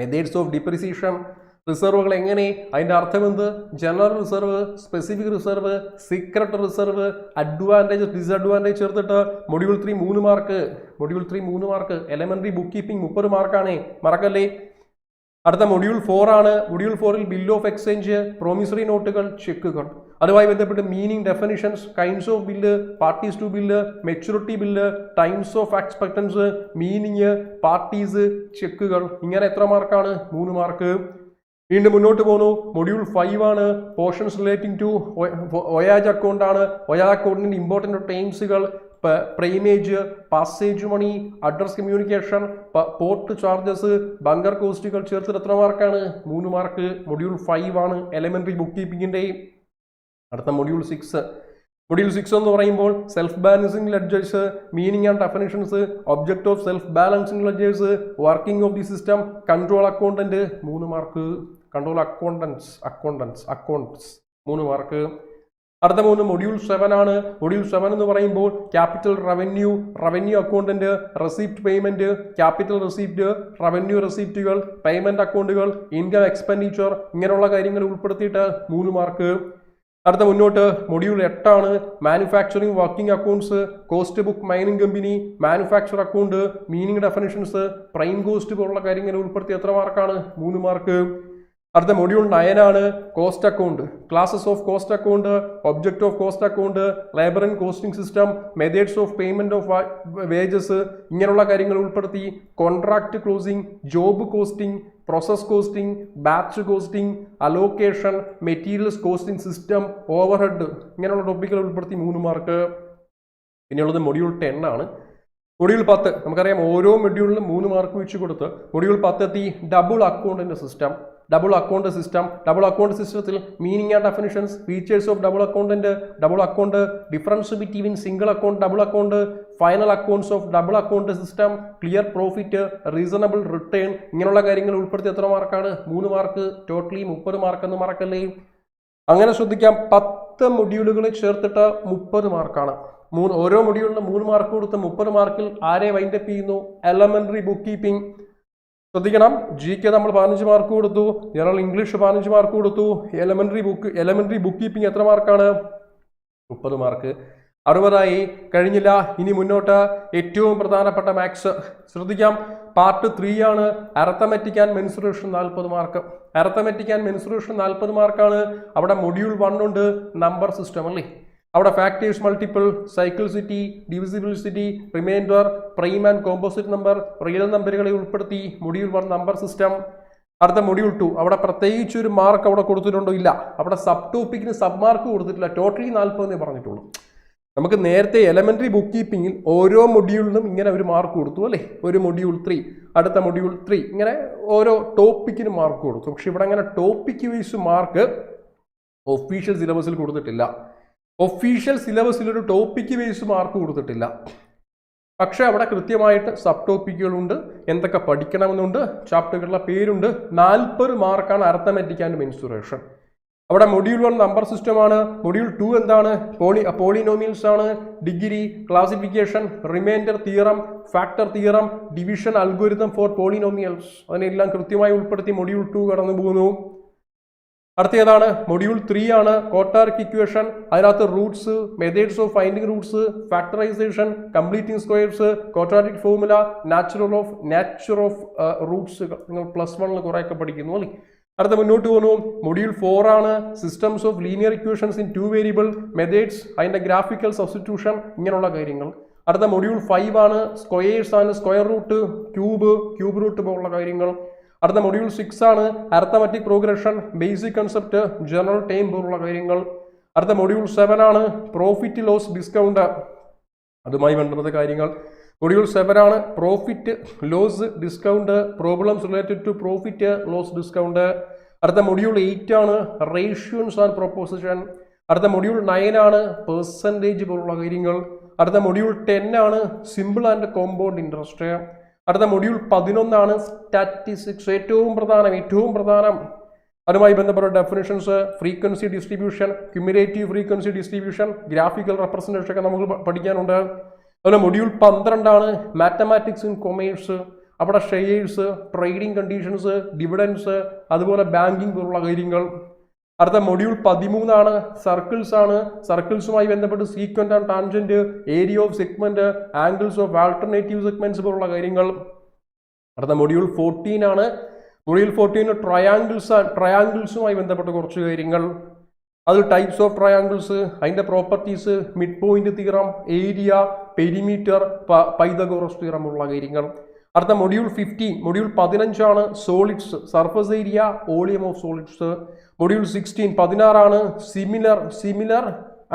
മെത്തേഡ്സ് ഓഫ് ഡിപ്രീസിയേഷൻ റിസർവുകൾ എങ്ങനെ? അതിന്റെ അർത്ഥം എന്ത്? General reserve specific reserve secret reserve advantage disadvantage ചേർത്തിട്ട് മൊഡ്യൂൾ ത്രീ മൂന്ന് മാർക്ക് മൊഡ്യൂൾ ത്രീ മൂന്ന് മാർക്ക് എലമെന്ററി ബുക്ക് കീപ്പിംഗ് മുപ്പത് മാർക്കാണ് മറക്കല്ലേ? അടുത്ത മൊഡ്യൂൾ ഫോർ ആണ്. മൊഡ്യൂൾ ഫോറിൽ ബില്ല് ഓഫ് എക്സ്ചേഞ്ച് പ്രോമിസറി നോട്ടുകൾ ചെക്കുകൾ അതുമായി ബന്ധപ്പെട്ട് meaning definitions kinds of bill parties to bill maturity bill times of expectance meaning parties ചെക്കുകൾ ഇങ്ങനെ എത്ര മാർക്കാണ് മൂന്ന് മാർക്ക് വീണ്ടും മുന്നോട്ട് പോകുന്നു മൊഡ്യൂൾ ഫൈവ് ആണ്. Portions relating to voyage account ആണ്. ഒയാജ് അക്കൗണ്ടിന്റെ important ടൈംസുകൾ primage passage money address communication port charges bunker കോസ്റ്റുകൾ ചേർത്തിട്ട് എത്ര മാർക്കാണ് മൂന്ന് മാർക്ക് മൊഡ്യൂൾ ഫൈവ് ആണ്. എലിമെന്ററി ബുക്ക് കീപ്പിംഗിന്റെ അടുത്ത മൊഡ്യൂൾ സിക്സ് മൊഡ്യൂൾ സിക്സ് എന്ന് പറയുമ്പോൾ self balancing ledgers meaning and definitions object of self balancing ledgers working of the system control accountant മൂന്ന് mark control accounts accounts accounts മൂന്ന് mark അടുത്ത മൂന്ന് module seven ആണ്. Module seven എന്ന് പറയുമ്പോൾ capital revenue revenue accountant receipt payment capital receipt revenue റെസിപ്റ്റുകൾ payment അക്കൗണ്ടുകൾ income expenditure ഇങ്ങനെയുള്ള കാര്യങ്ങൾ ഉൾപ്പെടുത്തിയിട്ട് മൂന്ന് മാർക്ക് അടുത്ത മുന്നോട്ട് മൊഡ്യൂൾ എട്ടാണ്. Manufacturing working accounts cost book mining company manufacture account meaning definitions prime cost പോലുള്ള കാര്യങ്ങൾ ഉൾപ്പെടുത്തി എത്ര മാർക്കാണ് മൂന്ന് മാർക്ക് അടുത്ത module നയനാണ് cost account classes of cost account object of cost account labour and costing system methods of payment of wages ഇങ്ങനെയുള്ള കാര്യങ്ങൾ ഉൾപ്പെടുത്തി contract closing job costing process costing batch costing allocation materials costing system overhead ഇങ്ങനെയുള്ള ടോപ്പിക്കുകൾ ഉൾപ്പെടുത്തി മൂന്ന് mark പിന്നെയുള്ളത് module ten ആണ്. Module പത്ത്. നമുക്കറിയാം ഓരോ മൊഡ്യൂളിലും മൂന്ന് മാർക്ക് വെച്ച് കൊടുത്ത് മൊഡ്യൂൾ പത്തെത്തി ഡബിൾ അക്കൗണ്ടിന്റെ system double account system double account സിസ്റ്റത്തിൽ meaning and definitions features of double അക്കൗണ്ടിന്റെ double account difference between single account double account final accounts of double account system clear profit reasonable return ഇങ്ങനെയുള്ള കാര്യങ്ങൾ ഉൾപ്പെടുത്തി എത്ര മാർക്കാണ്? മൂന്ന് mark totally മുപ്പത് mark എന്ന് മറക്കല്ലേ അങ്ങനെ ശ്രദ്ധിക്കാം പത്ത് മൊഡ്യൂളുകളെ ചേർത്തിട്ട് മുപ്പത് മാർക്കാണ്. മൂന്ന് ഓരോ മൊഡ്യൂളിനും മൂന്ന് മാർക്ക് കൊടുത്ത് മുപ്പത് മാർക്കിൽ ആരെ വൈൻഡപ്പ് ചെയ്യുന്നു? എലമെന്ററി ബുക്ക് കീപ്പിംഗ് ശ്രദ്ധിക്കണം. ജി കെ നമ്മൾ പതിനഞ്ച് മാർക്ക് കൊടുത്തു. ജനറൽ ഇംഗ്ലീഷ് പതിനഞ്ച് മാർക്ക് കൊടുത്തു. Elementary book elementary book keeping എത്ര മാർക്കാണ് മുപ്പത് മാർക്ക് അറുപതായി. കഴിഞ്ഞില്ല. ഇനി മുന്നോട്ട് ഏറ്റവും പ്രധാനപ്പെട്ട മാത്സ് ശ്രദ്ധിക്കാം. പാർട്ട് ത്രീ ആണ്. അരത്തമെറ്റിക് ആൻഡ് മെൻസുറേഷൻ നാൽപ്പത് മാർക്ക് അരത്തമെറ്റിക് ആൻഡ് മെൻസുറേഷൻ നാൽപ്പത് മാർക്കാണ് അവിടെ മൊഡ്യൂൾ വൺ ഉണ്ട്. നമ്പർ സിസ്റ്റം അല്ലേ? അവിടെ factors multiple cyclicity divisibility remainder prime and composite number real നമ്പറുകളെ ഉൾപ്പെടുത്തി മൊഡ്യൂൾ വൺ നമ്പർ സിസ്റ്റം അടുത്ത മൊഡ്യൂൾ ടു അവിടെ പ്രത്യേകിച്ച് ഒരു മാർക്ക് അവിടെ കൊടുത്തിട്ടുണ്ടോ? ഇല്ല. അവിടെ സബ് ടോപ്പിക്കിന് സബ് മാർക്ക് കൊടുത്തിട്ടില്ല. ടോട്ടലി നാൽപ്പതെന്നേ പറഞ്ഞിട്ടുള്ളൂ. നമുക്ക് നേരത്തെ എലമെന്ററി ബുക്ക് കീപ്പിങ്ങിൽ ഓരോ മൊഡ്യൂളിനും ഇങ്ങനെ ഒരു മാർക്ക് കൊടുത്തു അല്ലേ? ഒരു മൊഡ്യൂൾ ത്രീ അടുത്ത മൊഡ്യൂൾ ത്രീ ഇങ്ങനെ ഓരോ ടോപ്പിക്കിനും മാർക്ക് കൊടുത്തു. പക്ഷെ ഇവിടെ അങ്ങനെ ടോപ്പിക്ക് വൈസ് മാർക്ക് ഒഫീഷ്യൽ സിലബസിൽ കൊടുത്തിട്ടില്ല. ഒഫീഷ്യൽ സിലബസിൽ ഒരു ടോപ്പിക്ക് ബേസ് മാർക്ക് കൊടുത്തിട്ടില്ല. പക്ഷെ അവിടെ കൃത്യമായിട്ട് സബ് ടോപ്പിക്കുകളുണ്ട് എന്തൊക്കെ പഠിക്കണമെന്നുണ്ട്. ചാപ്റ്ററുകളുടെ പേരുണ്ട്. നാൽപ്പത് മാർക്കാണ് അർത്ഥമെറ്റിക് ആൻഡ് മെൻസുറേഷൻ അവിടെ മൊഡ്യൂൾ വൺ നമ്പർ സിസ്റ്റമാണ് മൊഡ്യൂൾ ടു എന്താണ്? പോളി പോളിനോമിയൽസ് ആണ്. Degree classification remainder theorem factor theorem division algorithm for polynomials അതിനെല്ലാം കൃത്യമായി ഉൾപ്പെടുത്തി മൊഡ്യൂൾ ടു കടന്നു പോകുന്നു അടുത്ത ഏതാണ് മൊഡ്യൂൾ ത്രീ ആണ് കോട്ടാർക്ക് ഇക്വേഷൻ അതിനകത്ത് roots methods of finding roots factorization completing squares quadratic formula natural of natural of roots നിങ്ങൾ പ്ലസ് വണ്ണിൽ കുറേയൊക്കെ പഠിക്കുന്നു അല്ലേ? അടുത്ത മുന്നോട്ട് പോകുന്നു. മൊഡ്യൂൾ ഫോർ ആണ് systems of linear equations in two variable methods അതിന്റെ ഗ്രാഫിക്കൽ സബ്സ്റ്റിറ്റ്യൂഷൻ ഇങ്ങനെയുള്ള കാര്യങ്ങൾ. അടുത്ത മൊഡ്യൂൾ ഫൈവ് ആണ് സ്ക്വയേഴ്സ് ആണ് square root cube cube root പോലുള്ള കാര്യങ്ങൾ. അടുത്ത മൊഡ്യൂൾ സിക്സ് ആണ് arithmetic progression basic concept general time പോലുള്ള കാര്യങ്ങൾ. അടുത്ത മൊഡ്യൂൾ സെവൻ ആണ് പ്രോഫിറ്റ് ലോസ് ഡിസ്കൗണ്ട് അതുമായി ബന്ധപ്പെട്ട കാര്യങ്ങൾ. മൊഡ്യൂൾ സെവൻ ആണ് profit loss discount problems related to profit loss discount അടുത്ത മൊഡ്യൂൾ എയ്റ്റ് ആണ് റേഷ്യൂൺസ് ആൻഡ് പ്രൊപ്പോസിഷൻ അടുത്ത മൊഡ്യൂൾ നയൻ ആണ് പെർസെന്റേജ് പോലുള്ള കാര്യങ്ങൾ. അടുത്ത മൊഡ്യൂൾ ടെൻ ആണ് സിമ്പിൾ ആൻഡ് കോമ്പൗണ്ട് ഇൻട്രസ്റ്റ് അടുത്ത മൊഡ്യൂൾ പതിനൊന്നാണ് സ്റ്റാറ്റിസ്റ്റിക്സ് ഏറ്റവും പ്രധാനം ഏറ്റവും പ്രധാനം. അതുമായി ബന്ധപ്പെട്ട definitions frequency distribution cumulative frequency distribution graphical representation ഒക്കെ നമുക്ക് പഠിക്കാനുണ്ട്. അതുപോലെ മൊഡ്യൂൾ പന്ത്രണ്ടാണ് മാത്തമാറ്റിക്സ് ഇൻ കൊമേഴ്സ് അവിടെ ഷെയേഴ്സ് ട്രേഡിംഗ് കണ്ടീഷൻസ് ഡിവിഡൻസ് അതുപോലെ ബാങ്കിങ് പോലുള്ള കാര്യങ്ങൾ. അടുത്ത മൊഡ്യൂൾ പതിമൂന്നാണ്. സർക്കിൾസ് ആണ്. സർക്കിൾസുമായി ബന്ധപ്പെട്ട് secant and tangent area of segment angles of alternative segments പോലുള്ള കാര്യങ്ങൾ. അടുത്ത മൊഡ്യൂൾ ഫോർട്ടീൻ ആണ്. മൊഡ്യൂൾ ഫോർട്ടീൻ ട്രയാങ്കിൾസ് ട്രയാങ്കിൾസുമായി ബന്ധപ്പെട്ട കുറച്ച് കാര്യങ്ങൾ. അത് ടൈപ്സ് ഓഫ് ട്രയാങ്കിൾസ് അതിന്റെ properties mid point theorem area perimeter Pythagoras theorem ഉള്ള കാര്യങ്ങൾ. അടുത്ത module fifteen module പതിനഞ്ചാണ് solids surface area volume of solids module sixteen പതിനാറാണ് similar similar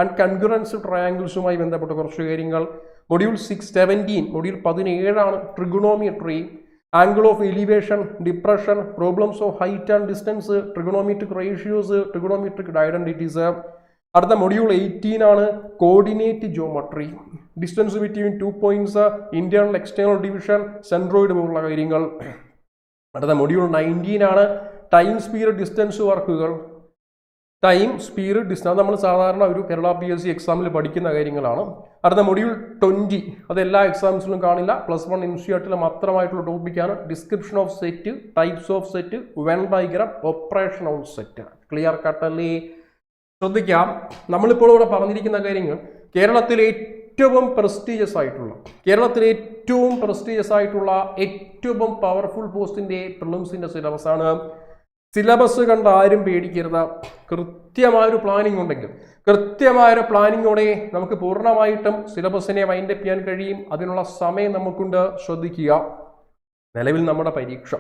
and കൺകുറൻസ് ട്രയാങ്കിൾസുമായി ബന്ധപ്പെട്ട കുറച്ച് കാര്യങ്ങൾ. Module six seventeen module പതിനേഴാണ് trigonometry angle of elevation depression problems of height and distance trigonometric ratios trigonometric identities അടുത്ത module eighteen ആണ് coordinate geometry distance between two points internal external division centroid പോലുള്ള കാര്യങ്ങൾ. അടുത്ത module nineteen ആണ് time speed distance വർക്കുകൾ time speed distance നമ്മൾ സാധാരണ ഒരു കേരള പി എസ് സി എക്സാമിൽ പഠിക്കുന്ന കാര്യങ്ങളാണ്. അടുത്ത മൊഡ്യൂൾ ട്വന്റി അത് എല്ലാ എക്സാംസിലും കാണില്ല. പ്ലസ് വൺ ഇൻസ്റ്റിറ്റ്യൂട്ടിൽ മാത്രമായിട്ടുള്ള ടോപ്പിക്കാണ് description of set types of set Venn diagram operation of set clear കട്ടല്ലേ ശ്രദ്ധിക്കാം. നമ്മളിപ്പോൾ ഇവിടെ പറഞ്ഞിരിക്കുന്ന കാര്യങ്ങൾ കേരളത്തിലെ ഏറ്റവും പ്രസ്റ്റീജിയസ് ആയിട്ടുള്ള കേരളത്തിലെ ഏറ്റവും പ്രസ്റ്റീജിയസ് ആയിട്ടുള്ള ഏറ്റവും പവർഫുൾ പോസ്റ്റിന്റെ പ്രിലിംസിന്റെ സിലബസ് ആണ്. സിലബസ് കണ്ട് ആരും പേടിക്കരുത്. കൃത്യമായൊരു പ്ലാനിംഗ് ഉണ്ടെങ്കിൽ കൃത്യമായൊരു പ്ലാനിങ്ങോടെ നമുക്ക് പൂർണമായിട്ടും സിലബസിനെ വൈൻഡപ്പ് ചെയ്യാൻ കഴിയും. അതിനുള്ള സമയം നമുക്കുണ്ട്. ശ്രദ്ധിക്കുക. നിലവിൽ നമ്മുടെ പരീക്ഷ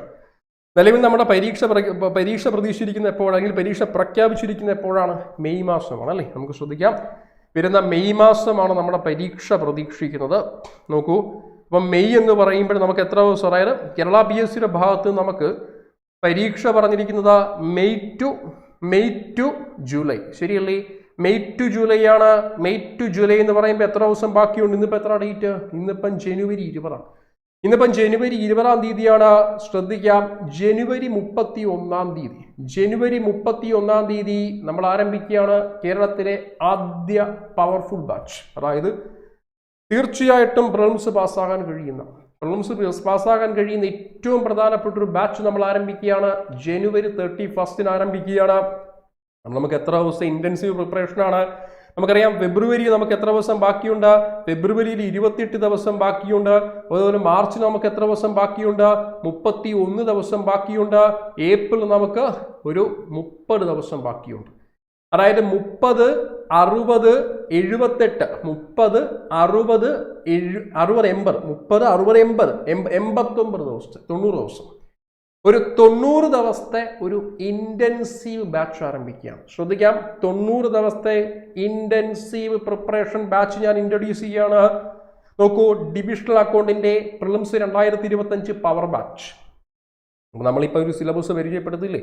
നിലവിൽ നമ്മുടെ പരീക്ഷ പ്ര- പരീക്ഷ പ്രതീക്ഷിച്ചിരിക്കുന്ന അല്ലെങ്കിൽ പരീക്ഷ പ്രഖ്യാപിച്ചിരിക്കുന്ന എപ്പോഴാണ്? മെയ് മാസമാണ് അല്ലേ? നമുക്ക് ശ്രദ്ധിക്കാം. വരുന്ന മെയ് മാസമാണ് നമ്മുടെ പരീക്ഷ പ്രതീക്ഷിക്കുന്നത്. നോക്കൂ. അപ്പം മെയ് എന്ന് പറയുമ്പോൾ നമുക്ക് എത്ര ദിവസം? അതായത് കേരള പി എസ് സിയുടെ ഭാഗത്ത് നമുക്ക് പരീക്ഷ പറഞ്ഞിരിക്കുന്നത് May to May to July. ശരിയല്ലേ? മെയ് ടു ജൂലൈ ആണ്. മെയ് ടു ജൂലൈ എന്ന് പറയുമ്പോൾ എത്ര ദിവസം ബാക്കിയുണ്ട്? ഇന്നിപ്പോൾ എത്ര ഡേറ്റ് ഇന്നിപ്പം ജനുവരി ഇരുപതാണ്. ഇന്നിപ്പം ജനുവരി ഇരുപതാം തീയതിയാണ് ശ്രദ്ധിക്കാം. ജനുവരി മുപ്പത്തി ഒന്നാം തീയതി. ജനുവരി മുപ്പത്തി ഒന്നാം തീയതി നമ്മൾ ആരംഭിക്കുകയാണ് കേരളത്തിലെ ആദ്യ പവർഫുൾ ബാച്ച് അതായത് തീർച്ചയായിട്ടും പ്രിലിംസ് പാസ്സാകാൻ കഴിയുന്ന പ്രിലിംസ് പാസ്സാകാൻ കഴിയുന്ന ഏറ്റവും പ്രധാനപ്പെട്ട ഒരു ബാച്ച് നമ്മൾ ആരംഭിക്കുകയാണ്. ജനുവരി തേർട്ടി ഫസ്റ്റിന് ആരംഭിക്കുകയാണ്. നമുക്ക് എത്ര ദിവസം ഇന്റൻസീവ് പ്രിപ്പറേഷനാണ് നമുക്കറിയാം ഫെബ്രുവരി നമുക്ക് എത്ര ദിവസം ബാക്കിയുണ്ട്? ഫെബ്രുവരിയിൽ ഇരുപത്തിയെട്ട് ദിവസം ബാക്കിയുണ്ട്. അതുപോലെ മാർച്ചിൽ നമുക്ക് എത്ര ദിവസം ബാക്കിയുണ്ട്? മുപ്പത്തി ഒന്ന് ദിവസം ബാക്കിയുണ്ട്. ഏപ്രിൽ നമുക്ക് ഒരു മുപ്പത് ദിവസം ബാക്കിയുണ്ട്. അതായത് മുപ്പത് അറുപത് എഴുപത്തെട്ട് മുപ്പത് അറുപത് എഴു അറുപത് എൺപത് മുപ്പത് അറുപത് എൺപത് എൺപ എൺപത്തൊമ്പത് ദിവസത്തെ തൊണ്ണൂറ് ദിവസം. ഒരു തൊണ്ണൂറ് ദിവസത്തെ ഒരു ഇന്റൻസീവ് ബാച്ച് ആരംഭിക്കുകയാണ്. ശ്രദ്ധിക്കാം തൊണ്ണൂറ് ദിവസത്തെ ഇന്റൻസീവ് പ്രിപ്പറേഷൻ ബാച്ച് ഞാൻ ഇൻട്രൊഡ്യൂസ് ചെയ്യുകയാണ്. നോക്കൂ ഡിവിഷണൽ അക്കൗണ്ടിന്റെ പ്രിലിംസ് രണ്ടായിരത്തി ഇരുപത്തഞ്ച് പവർ ബാച്ച് നമ്മളിപ്പോൾ ഒരു സിലബസ് പരിചയപ്പെടുത്തില്ലേ?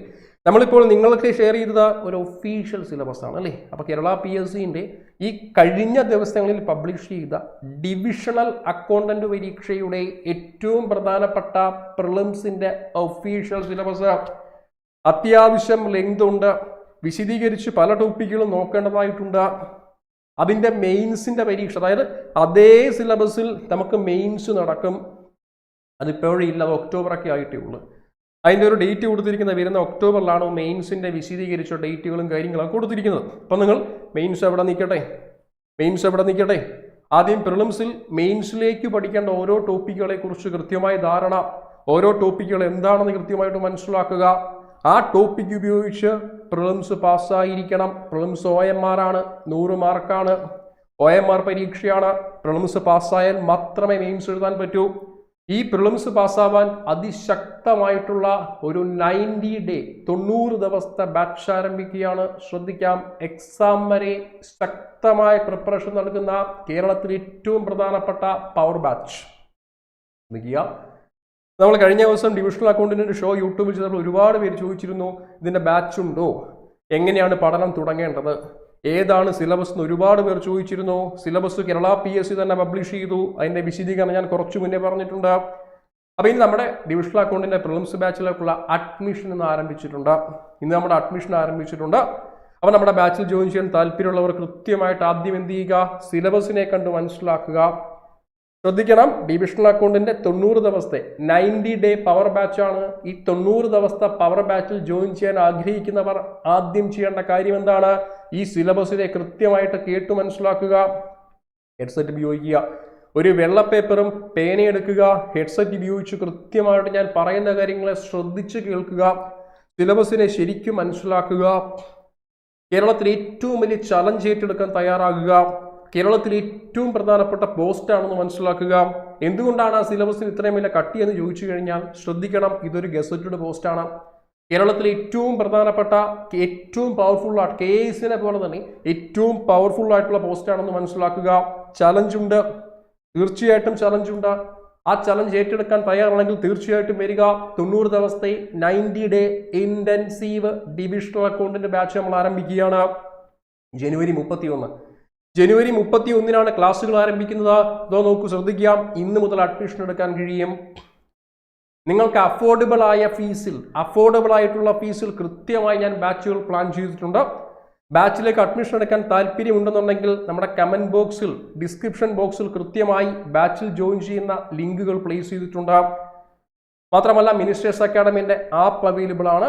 നമ്മളിപ്പോൾ നിങ്ങൾക്ക് ഷെയർ ചെയ്തത് ഒരു ഒഫീഷ്യൽ സിലബസ് ആണ് അല്ലേ? അപ്പോൾ കേരള പി എസ് സിന്റെ ഈ കഴിഞ്ഞ ദിവസങ്ങളിൽ പബ്ലിഷ് ചെയ്ത ഡിവിഷണൽ അക്കൗണ്ടന്റ് പരീക്ഷയുടെ ഏറ്റവും പ്രധാനപ്പെട്ട പ്രിലിംസിന്റെ ഒഫീഷ്യൽ സിലബസ് അത്യാവശ്യം ലെങ്ത് ഉണ്ട്. വിശദീകരിച്ച് പല ടോപ്പിക്കുകളും നോക്കേണ്ടതായിട്ടുണ്ട്. അതിന്റെ മെയിൻസിന്റെ പരീക്ഷ അതായത് അതേ സിലബസിൽ നമുക്ക് മെയിൻസ് നടക്കും. അതിപ്പോഴും ഇല്ല അത് ഒക്ടോബറൊക്കെ ആയിട്ടേ ഉള്ളൂ. അതിന്റെ ഒരു ഡേറ്റ് കൊടുത്തിരിക്കുന്ന വരുന്ന ഒക്ടോബറിലാണ് മെയിൻസിന്റെ വിശദീകരിച്ച ഡേറ്റുകളും കാര്യങ്ങളൊക്കെ കൊടുത്തിരിക്കുന്നത്. അപ്പം നിങ്ങൾ മെയിൻസ് എവിടെ നിൽക്കട്ടെ? മെയിൻസ് എവിടെ നിൽക്കട്ടെ? ആദ്യം പ്രിലിംസിൽ മെയിൻസിലേക്ക് പഠിക്കേണ്ട ഓരോ ടോപ്പിക്കുകളെ കുറിച്ച് കൃത്യമായ ധാരണ. ഓരോ ടോപ്പിക്കുകൾ എന്താണെന്ന് കൃത്യമായിട്ട് മനസ്സിലാക്കുക. ആ ടോപ്പിക്ക് ഉപയോഗിച്ച് പ്രിലിംസ് പാസ്സായിരിക്കണം. പ്രിലിംസ് ഒ എം ആർ ആണ്. നൂറ് മാർക്കാണ്. ഒ എം ആർ പരീക്ഷയാണ്. പ്രിലിംസ് പാസ്സായാൽ മാത്രമേ മെയിൻസ് എഴുതാൻ പറ്റൂ. ഈ പ്രിലിംസ് പാസ്സാവാൻ അതിശക്തമായിട്ടുള്ള ഒരു നയന്റി ഡേ തൊണ്ണൂറ് ദിവസത്തെ ബാച്ച് ആരംഭിക്കുകയാണ്. ശ്രദ്ധിക്കാം എക്സാം വരെ ശക്തമായ പ്രിപ്പറേഷൻ നൽകുന്ന കേരളത്തിൽ ഏറ്റവും പ്രധാനപ്പെട്ട പവർ ബാച്ച് നിൽക്കുക നമ്മൾ കഴിഞ്ഞ ദിവസം ഡിവിഷണൽ അക്കൗണ്ടിന്റെ ഒരു ഷോ യൂട്യൂബിൽ ചെയ്തപ്പോൾ ഒരുപാട് പേര് ചോദിച്ചിരുന്നു ഇതിന്റെ ബാച്ച് ഉണ്ടോ? എങ്ങനെയാണ് പഠനം തുടങ്ങേണ്ടത്? ഏതാണ് സിലബസ് എന്ന് ഒരുപാട് പേർ ചോദിച്ചിരുന്നു. Syllabus Kerala P S C തന്നെ പബ്ലിഷ് ചെയ്തു. അതിന്റെ വിശദീകരണം ഞാൻ കുറച്ച് മുന്നേ പറഞ്ഞിട്ടുണ്ട്. അപ്പോൾ ഇനി നമ്മുടെ ഡിവിഷണൽ അക്കൗണ്ടിന്റെ പ്രിലിംസ് ബാച്ചിലേക്കുള്ള അഡ്മിഷൻ ഇന്ന് ആരംഭിച്ചിട്ടുണ്ട്. ഇന്ന് നമ്മുടെ അഡ്മിഷൻ ആരംഭിച്ചിട്ടുണ്ട്. അപ്പോൾ നമ്മുടെ ബാച്ചിൽ ജോയിൻ ചെയ്യാൻ താല്പര്യമുള്ളവർ കൃത്യമായിട്ട് ആദ്യം എന്ത് ചെയ്യുക? സിലബസിനെ കണ്ട് മനസ്സിലാക്കുക. ശ്രദ്ധിക്കണം ഡിവിഷണൽ അക്കൗണ്ടിന്റെ തൊണ്ണൂറ് ദിവസത്തെ നയന്റി ഡേ പവർ ബാച്ചാണ് ഈ തൊണ്ണൂറ് ദിവസത്തെ പവർ ബാച്ചിൽ ജോയിൻ ചെയ്യാൻ ആഗ്രഹിക്കുന്നവർ ആദ്യം ചെയ്യേണ്ട കാര്യം എന്താണ്? ഈ സിലബസിനെ കൃത്യമായിട്ട് കേട്ടു മനസ്സിലാക്കുക. ഹെഡ്സെറ്റ് ഉപയോഗിക്കുക. ഒരു വെള്ള പേപ്പറും പേനയെടുക്കുക ഹെഡ്സെറ്റ് ഉപയോഗിച്ച് കൃത്യമായിട്ട് ഞാൻ പറയുന്ന കാര്യങ്ങളെ ശ്രദ്ധിച്ച് കേൾക്കുക. സിലബസിനെ ശരിക്കും മനസ്സിലാക്കുക. കേരളത്തിൽ ഏറ്റവും വലിയ ചലഞ്ച് ഏറ്റെടുക്കാൻ തയ്യാറാകുക. കേരളത്തിൽ ഏറ്റവും പ്രധാനപ്പെട്ട പോസ്റ്റാണെന്ന് മനസ്സിലാക്കുക. എന്തുകൊണ്ടാണ് ആ സിലബസിന് ഇത്രയും വലിയ കട്ടി ചോദിച്ചു കഴിഞ്ഞാൽ ശ്രദ്ധിക്കണം ഇതൊരു ഗസറ്റഡ് പോസ്റ്റാണ്. കേരളത്തിലെ ഏറ്റവും പ്രധാനപ്പെട്ട ഏറ്റവും പവർഫുൾ ആയിട്ട് കെ എസിനെ പോലെ തന്നെ ഏറ്റവും പവർഫുൾ ആയിട്ടുള്ള പോസ്റ്റാണെന്ന് മനസ്സിലാക്കുക. ചലഞ്ചുണ്ട് തീർച്ചയായിട്ടും ചലഞ്ചുണ്ട് ആ ചലഞ്ച് ഏറ്റെടുക്കാൻ തയ്യാറാണെങ്കിൽ തീർച്ചയായിട്ടും വരിക. തൊണ്ണൂറ് ദിവസത്തെ നയന്റി ഡേ ഇന്റൻസീവ് ഡിവിഷണൽ അക്കൗണ്ടിന്റെ ബാച്ച് നമ്മൾ ആരംഭിക്കുകയാണ്. ജനുവരി മുപ്പത്തി ഒന്ന് ജനുവരി മുപ്പത്തി ഒന്നിനാണ് ക്ലാസ്സുകൾ ആരംഭിക്കുന്നത്. അതോ നോക്കൂ ശ്രദ്ധിക്കാം ഇന്ന് മുതൽ അഡ്മിഷൻ എടുക്കാൻ കഴിയും. നിങ്ങൾക്ക് അഫോർഡബിൾ ആയ ഫീസിൽ അഫോർഡബിൾ ആയിട്ടുള്ള ഫീസിൽ കൃത്യമായി ഞാൻ ബാച്ചുകൾ പ്ലാൻ ചെയ്തിട്ടുണ്ട്. ബാച്ചിലേക്ക് അഡ്മിഷൻ എടുക്കാൻ താല്പര്യമുണ്ടെന്നുണ്ടെങ്കിൽ നമ്മുടെ കമന്റ് ബോക്സിൽ ഡിസ്ക്രിപ്ഷൻ ബോക്സിൽ കൃത്യമായി ബാച്ചിൽ ജോയിൻ ചെയ്യുന്ന ലിങ്കുകൾ പ്ലേസ് ചെയ്തിട്ടുണ്ട്. മാത്രമല്ല മിനിസ്റ്റേഴ്സ് അക്കാഡമിന്റെ ആപ്പ് അവൈലബിൾ ആണ്.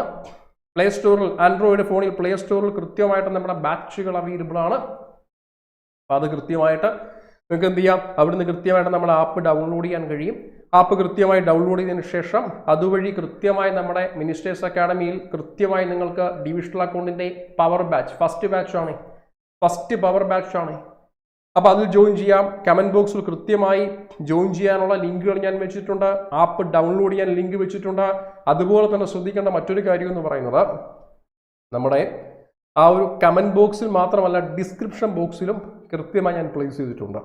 പ്ലേ സ്റ്റോറിൽ ആൻഡ്രോയിഡ് ഫോണിൽ പ്ലേ സ്റ്റോറിൽ കൃത്യമായിട്ട് നമ്മുടെ ബാച്ചുകൾ അവൈലബിൾ ആണ്. അപ്പോൾ അത് കൃത്യമായിട്ട് നിങ്ങൾക്ക് എന്ത് ചെയ്യാം? അവിടുന്ന് കൃത്യമായിട്ട് നമ്മുടെ ആപ്പ് ഡൗൺലോഡ് ചെയ്യാൻ കഴിയും. ആപ്പ് കൃത്യമായി ഡൗൺലോഡ് ചെയ്തതിന് ശേഷം അതുവഴി കൃത്യമായി നമ്മുടെ മിനിസ്റ്റേഴ്സ് അക്കാഡമിയിൽ കൃത്യമായി നിങ്ങൾക്ക് ഡിവിഷണൽ അക്കൗണ്ടിന്റെ പവർ ബാച്ച് ഫസ്റ്റ് ബാച്ചാണ് ഫസ്റ്റ് പവർ ബാച്ചാണ് അപ്പോൾ അതിൽ ജോയിൻ ചെയ്യാം. കമന്റ് ബോക്സിൽ കൃത്യമായി ജോയിൻ ചെയ്യാനുള്ള ലിങ്കുകൾ ഞാൻ വെച്ചിട്ടുണ്ട്. ആപ്പ് ഡൗൺലോഡ് ചെയ്യാൻ ലിങ്ക് വെച്ചിട്ടുണ്ട്. അതുപോലെ തന്നെ ശ്രദ്ധിക്കേണ്ട മറ്റൊരു കാര്യം എന്ന് പറയുന്നത് നമ്മുടെ ആ ഒരു കമന്റ് ബോക്സിൽ മാത്രമല്ല ഡിസ്ക്രിപ്ഷൻ ബോക്സിലും കൃത്യമായി ഞാൻ പ്ലേസ് ചെയ്തിട്ടുണ്ട്.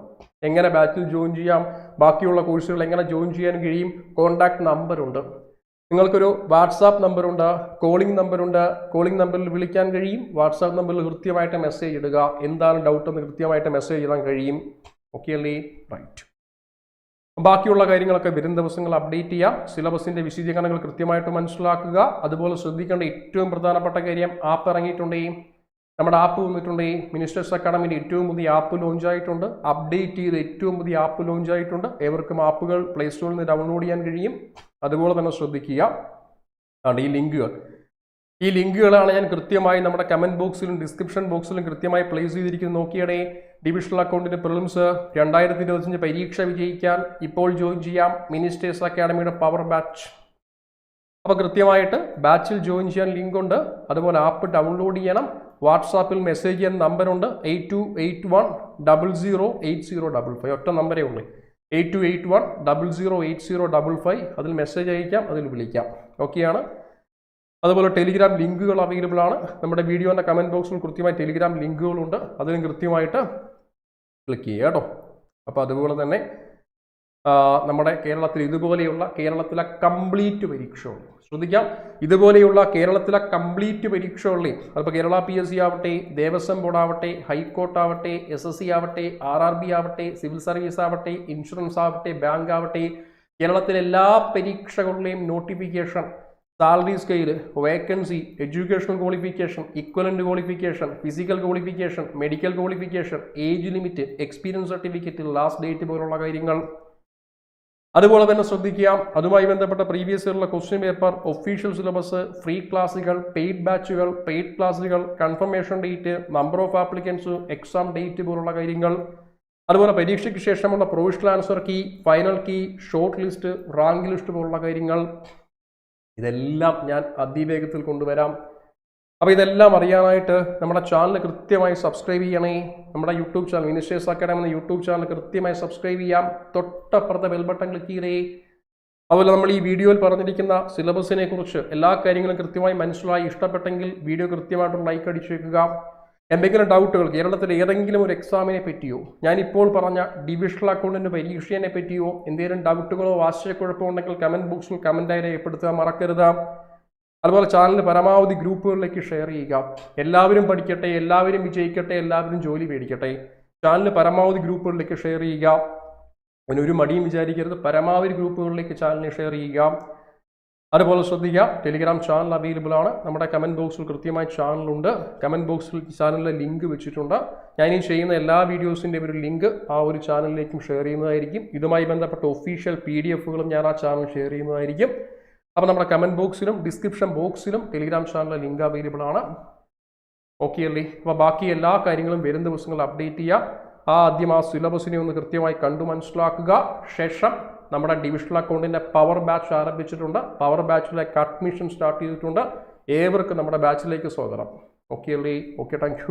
എങ്ങനെ ബാച്ചിൽ ജോയിൻ ചെയ്യാം ബാക്കിയുള്ള കോഴ്സുകൾ എങ്ങനെ ജോയിൻ ചെയ്യാൻ കഴിയും കോൺടാക്ട് നമ്പറുണ്ട് നിങ്ങൾക്കൊരു വാട്സാപ്പ് നമ്പറുണ്ട് കോളിംഗ് നമ്പറുണ്ട് കോളിംഗ് നമ്പറിൽ വിളിക്കാൻ കഴിയും വാട്സാപ്പ് നമ്പറിൽ കൃത്യമായിട്ട് മെസ്സേജ് ഇടുക. എന്താണ് ഡൗട്ട് എന്ന് കൃത്യമായിട്ട് മെസ്സേജ് ഇടാൻ കഴിയും. ഓക്കെ അല്ലേ? റൈറ്റ് ബാക്കിയുള്ള കാര്യങ്ങളൊക്കെ വരും ദിവസങ്ങൾ അപ്ഡേറ്റ് ചെയ്യാം. സിലബസിന്റെ വിശദീകരണങ്ങൾ കൃത്യമായിട്ട് മനസ്സിലാക്കുക. അതുപോലെ ശ്രദ്ധിക്കേണ്ട ഏറ്റവും പ്രധാനപ്പെട്ട കാര്യം ആപ്പ് ഇറങ്ങിയിട്ടുണ്ടേ നമ്മുടെ ആപ്പ് വന്നിട്ടുണ്ട്. ഈ മിനിസ്റ്റേഴ്സ് അക്കാഡമിന്റെ ഏറ്റവും പുതിയ ആപ്പ് ലോഞ്ച് ആയിട്ടുണ്ട്. അപ്ഡേറ്റ് ചെയ്ത് ഏറ്റവും പുതിയ ആപ്പ് ലോഞ്ച് ആയിട്ടുണ്ട്. ഏവർക്കും ആപ്പുകൾ പ്ലേ സ്റ്റോറിൽ നിന്ന് ഡൗൺലോഡ് ചെയ്യാൻ കഴിയും. അതുപോലെ തന്നെ ശ്രദ്ധിക്കുക. ആണ് ഈ ലിങ്കുകൾ. ഈ ലിങ്കുകളാണ് ഞാൻ കൃത്യമായി നമ്മുടെ കമന്റ് ബോക്സിലും ഡിസ്ക്രിപ്ഷൻ ബോക്സിലും കൃത്യമായി പ്ലേസ് ചെയ്തിരിക്കുന്നത്. നോക്കിയടേ ഡിവിഷണൽ അക്കൗണ്ടിന്റെ പ്രിലിംസ് രണ്ടായിരത്തി ഇരുപത്തഞ്ച് പരീക്ഷ വിജയിക്കാൻ ഇപ്പോൾ ജോയിൻ ചെയ്യാം. മിനിസ്റ്റേഴ്സ് അക്കാഡമിയുടെ പവർ ബാച്ച് അപ്പോൾ കൃത്യമായിട്ട് ബാച്ചിൽ ജോയിൻ ചെയ്യാൻ ലിങ്ക് ഉണ്ട്. അതുപോലെ ആപ്പ് ഡൗൺലോഡ് ചെയ്യണം. വാട്സാപ്പിൽ മെസ്സേജ് ചെയ്യാൻ നമ്പറുണ്ട് eight two eight one double zero eight zero double five. ഒറ്റ നമ്പരേ ഉള്ളൂ. Eight two eight one double zero eight zero double five. അതിൽ മെസ്സേജ് അയക്കാം അതിൽ വിളിക്കാം. ഓക്കെയാണ്? അതുപോലെ ടെലിഗ്രാം ലിങ്കുകൾ അവൈലബിൾ ആണ്. നമ്മുടെ വീഡിയോന്റെ കമന്റ് ബോക്സിൽ കൃത്യമായി ടെലിഗ്രാം ലിങ്കുകളുണ്ട്. അതിലും കൃത്യമായിട്ട് ക്ലിക്ക് ചെയ്യുക കേട്ടോ. അപ്പോൾ അതുപോലെ തന്നെ നമ്മുടെ കേരളത്തിൽ ഇതുപോലെയുള്ള കേരളത്തിലെ കംപ്ലീറ്റ് പരീക്ഷകൾ. ശ്രദ്ധിക്കാം. ഇതുപോലെയുള്ള കേരളത്തിലെ കംപ്ലീറ്റ് പരീക്ഷകളിൽ അതിപ്പോൾ കേരള പി എസ് സി ആവട്ടെ ദേവസ്വം ബോർഡ് ആവട്ടെ ഹൈക്കോർട്ട് ആവട്ടെ എസ് എസ് സി ആവട്ടെ ആർ ആർ ബി ആവട്ടെ സിവിൽ സർവീസ് ആവട്ടെ ഇൻഷുറൻസ് ആവട്ടെ ബാങ്ക് ആവട്ടെ കേരളത്തിലെ എല്ലാ പരീക്ഷകളുടെയും notification salary scale vacancy educational qualification equivalent qualification physical qualification medical qualification age limit experience certificate last date പോലുള്ള കാര്യങ്ങൾ. അതുപോലെ തന്നെ ശ്രദ്ധിക്കുക അതുമായി ബന്ധപ്പെട്ട previous ഇയറിലെ question paper official syllabus free ക്ലാസുകൾ പെയ്ഡ് ബാച്ചുകൾ പെയ്ഡ് ക്ലാസുകൾ confirmation date number of applicants exam date പോലുള്ള കാര്യങ്ങൾ. അതുപോലെ പരീക്ഷയ്ക്ക് ശേഷമുള്ള provisional answer key final key short list rank list പോലുള്ള കാര്യങ്ങൾ. ഇതെല്ലാം ഞാൻ അതിവേഗത്തിൽ കൊണ്ടുവരാം. അപ്പോൾ ഇതെല്ലാം അറിയാനായിട്ട് നമ്മുടെ ചാനൽ കൃത്യമായി സബ്സ്ക്രൈബ് ചെയ്യണേ. നമ്മുടെ യൂട്യൂബ് ചാനൽ മിനിസ്റ്റേഴ്സ് അക്കാഡമി എന്ന യൂട്യൂബ് ചാനൽ കൃത്യമായി സബ്സ്ക്രൈബ് ചെയ്യാം. തൊട്ടപ്പുറത്തെ ബെൽബട്ടൺ ക്ലിക്ക് ചെയ്തേ. അതുപോലെ നമ്മൾ ഈ വീഡിയോയിൽ പറഞ്ഞിരിക്കുന്ന സിലബസിനെ കുറിച്ച് എല്ലാ കാര്യങ്ങളും കൃത്യമായി മനസ്സിലായി. ഇഷ്ടപ്പെട്ടെങ്കിൽ വീഡിയോ കൃത്യമായിട്ട് ലൈക്ക് അടിച്ചേക്കുക എന്തെങ്കിലും ഡൗട്ടുകൾ കേരളത്തിലെ ഏതെങ്കിലും ഒരു എക്സാമിനെ പറ്റിയോ ഞാനിപ്പോൾ പറഞ്ഞ ഡിവിഷണൽ അക്കൗണ്ടിന്റെ പരീക്ഷയെ പറ്റിയോ എന്തെങ്കിലും ഡൗട്ടുകളോ ആശയക്കുഴപ്പമോ ഉണ്ടെങ്കിൽ കമന്റ് ബോക്സിൽ കമന്റായി രേഖപ്പെടുത്തുക മറക്കരുത്. അതുപോലെ ചാനൽ പരമാവധി ഗ്രൂപ്പുകളിലേക്ക് ഷെയർ ചെയ്യുക. എല്ലാവരും പഠിക്കട്ടെ എല്ലാവരും വിജയിക്കട്ടെ എല്ലാവരും ജോലി മേടിക്കട്ടെ. ചാനൽ പരമാവധി ഗ്രൂപ്പുകളിലേക്ക് ഷെയർ ചെയ്യുക. അതിന് ഒരു മടിയും വിചാരിക്കരുത്. പരമാവധി ഗ്രൂപ്പുകളിലേക്ക് ചാനലിനെ ഷെയർ ചെയ്യുക. അതുപോലെ ശ്രദ്ധിക്കുക ടെലിഗ്രാം ചാനൽ അവൈലബിൾ ആണ്. നമ്മുടെ കമന്റ് ബോക്സിൽ കൃത്യമായി ചാനലുണ്ട്. കമന്റ് ബോക്സിൽ ചാനലിലെ ലിങ്ക് വെച്ചിട്ടുണ്ട്. ഈ ചെയ്യുന്ന എല്ലാ വീഡിയോസിന്റെ ഒരു ലിങ്ക് ആ ഒരു ചാനലിലേക്കും ഷെയർ ചെയ്യുന്നതായിരിക്കും. ഇതുമായി ബന്ധപ്പെട്ട ഒഫീഷ്യൽ പി ഡി എഫുകളും ഞാൻ ആ ചാനൽ ഷെയർ ചെയ്യുന്നതായിരിക്കും. അപ്പോൾ നമ്മുടെ കമന്റ് ബോക്സിലും ഡിസ്ക്രിപ്ഷൻ ബോക്സിലും ടെലിഗ്രാം ചാനലിലെ ലിങ്ക് അവൈലബിൾ ആണ്. ഓക്കെ അല്ലേ? അപ്പോൾ ബാക്കി എല്ലാ കാര്യങ്ങളും വരും ദിവസങ്ങളിൽ അപ്ഡേറ്റ് ചെയ്യുക ആ ആദ്യം ആ സിലബസിനെ ഒന്ന് കൃത്യമായി കണ്ടു മനസ്സിലാക്കുക. ശേഷം നമ്മുടെ ഡിവിഷണൽ അക്കൗണ്ടിന്റെ പവർ ബാച്ച് ആരംഭിച്ചിട്ടുണ്ട്. പവർ ബാച്ചിലേക്ക് അഡ്മിഷൻ സ്റ്റാർട്ട് ചെയ്തിട്ടുണ്ട്. ഏവർക്കും നമ്മുടെ ബാച്ചിലേക്ക് സ്വാഗതം. ഓക്കെ അല്ലേ? Okay thank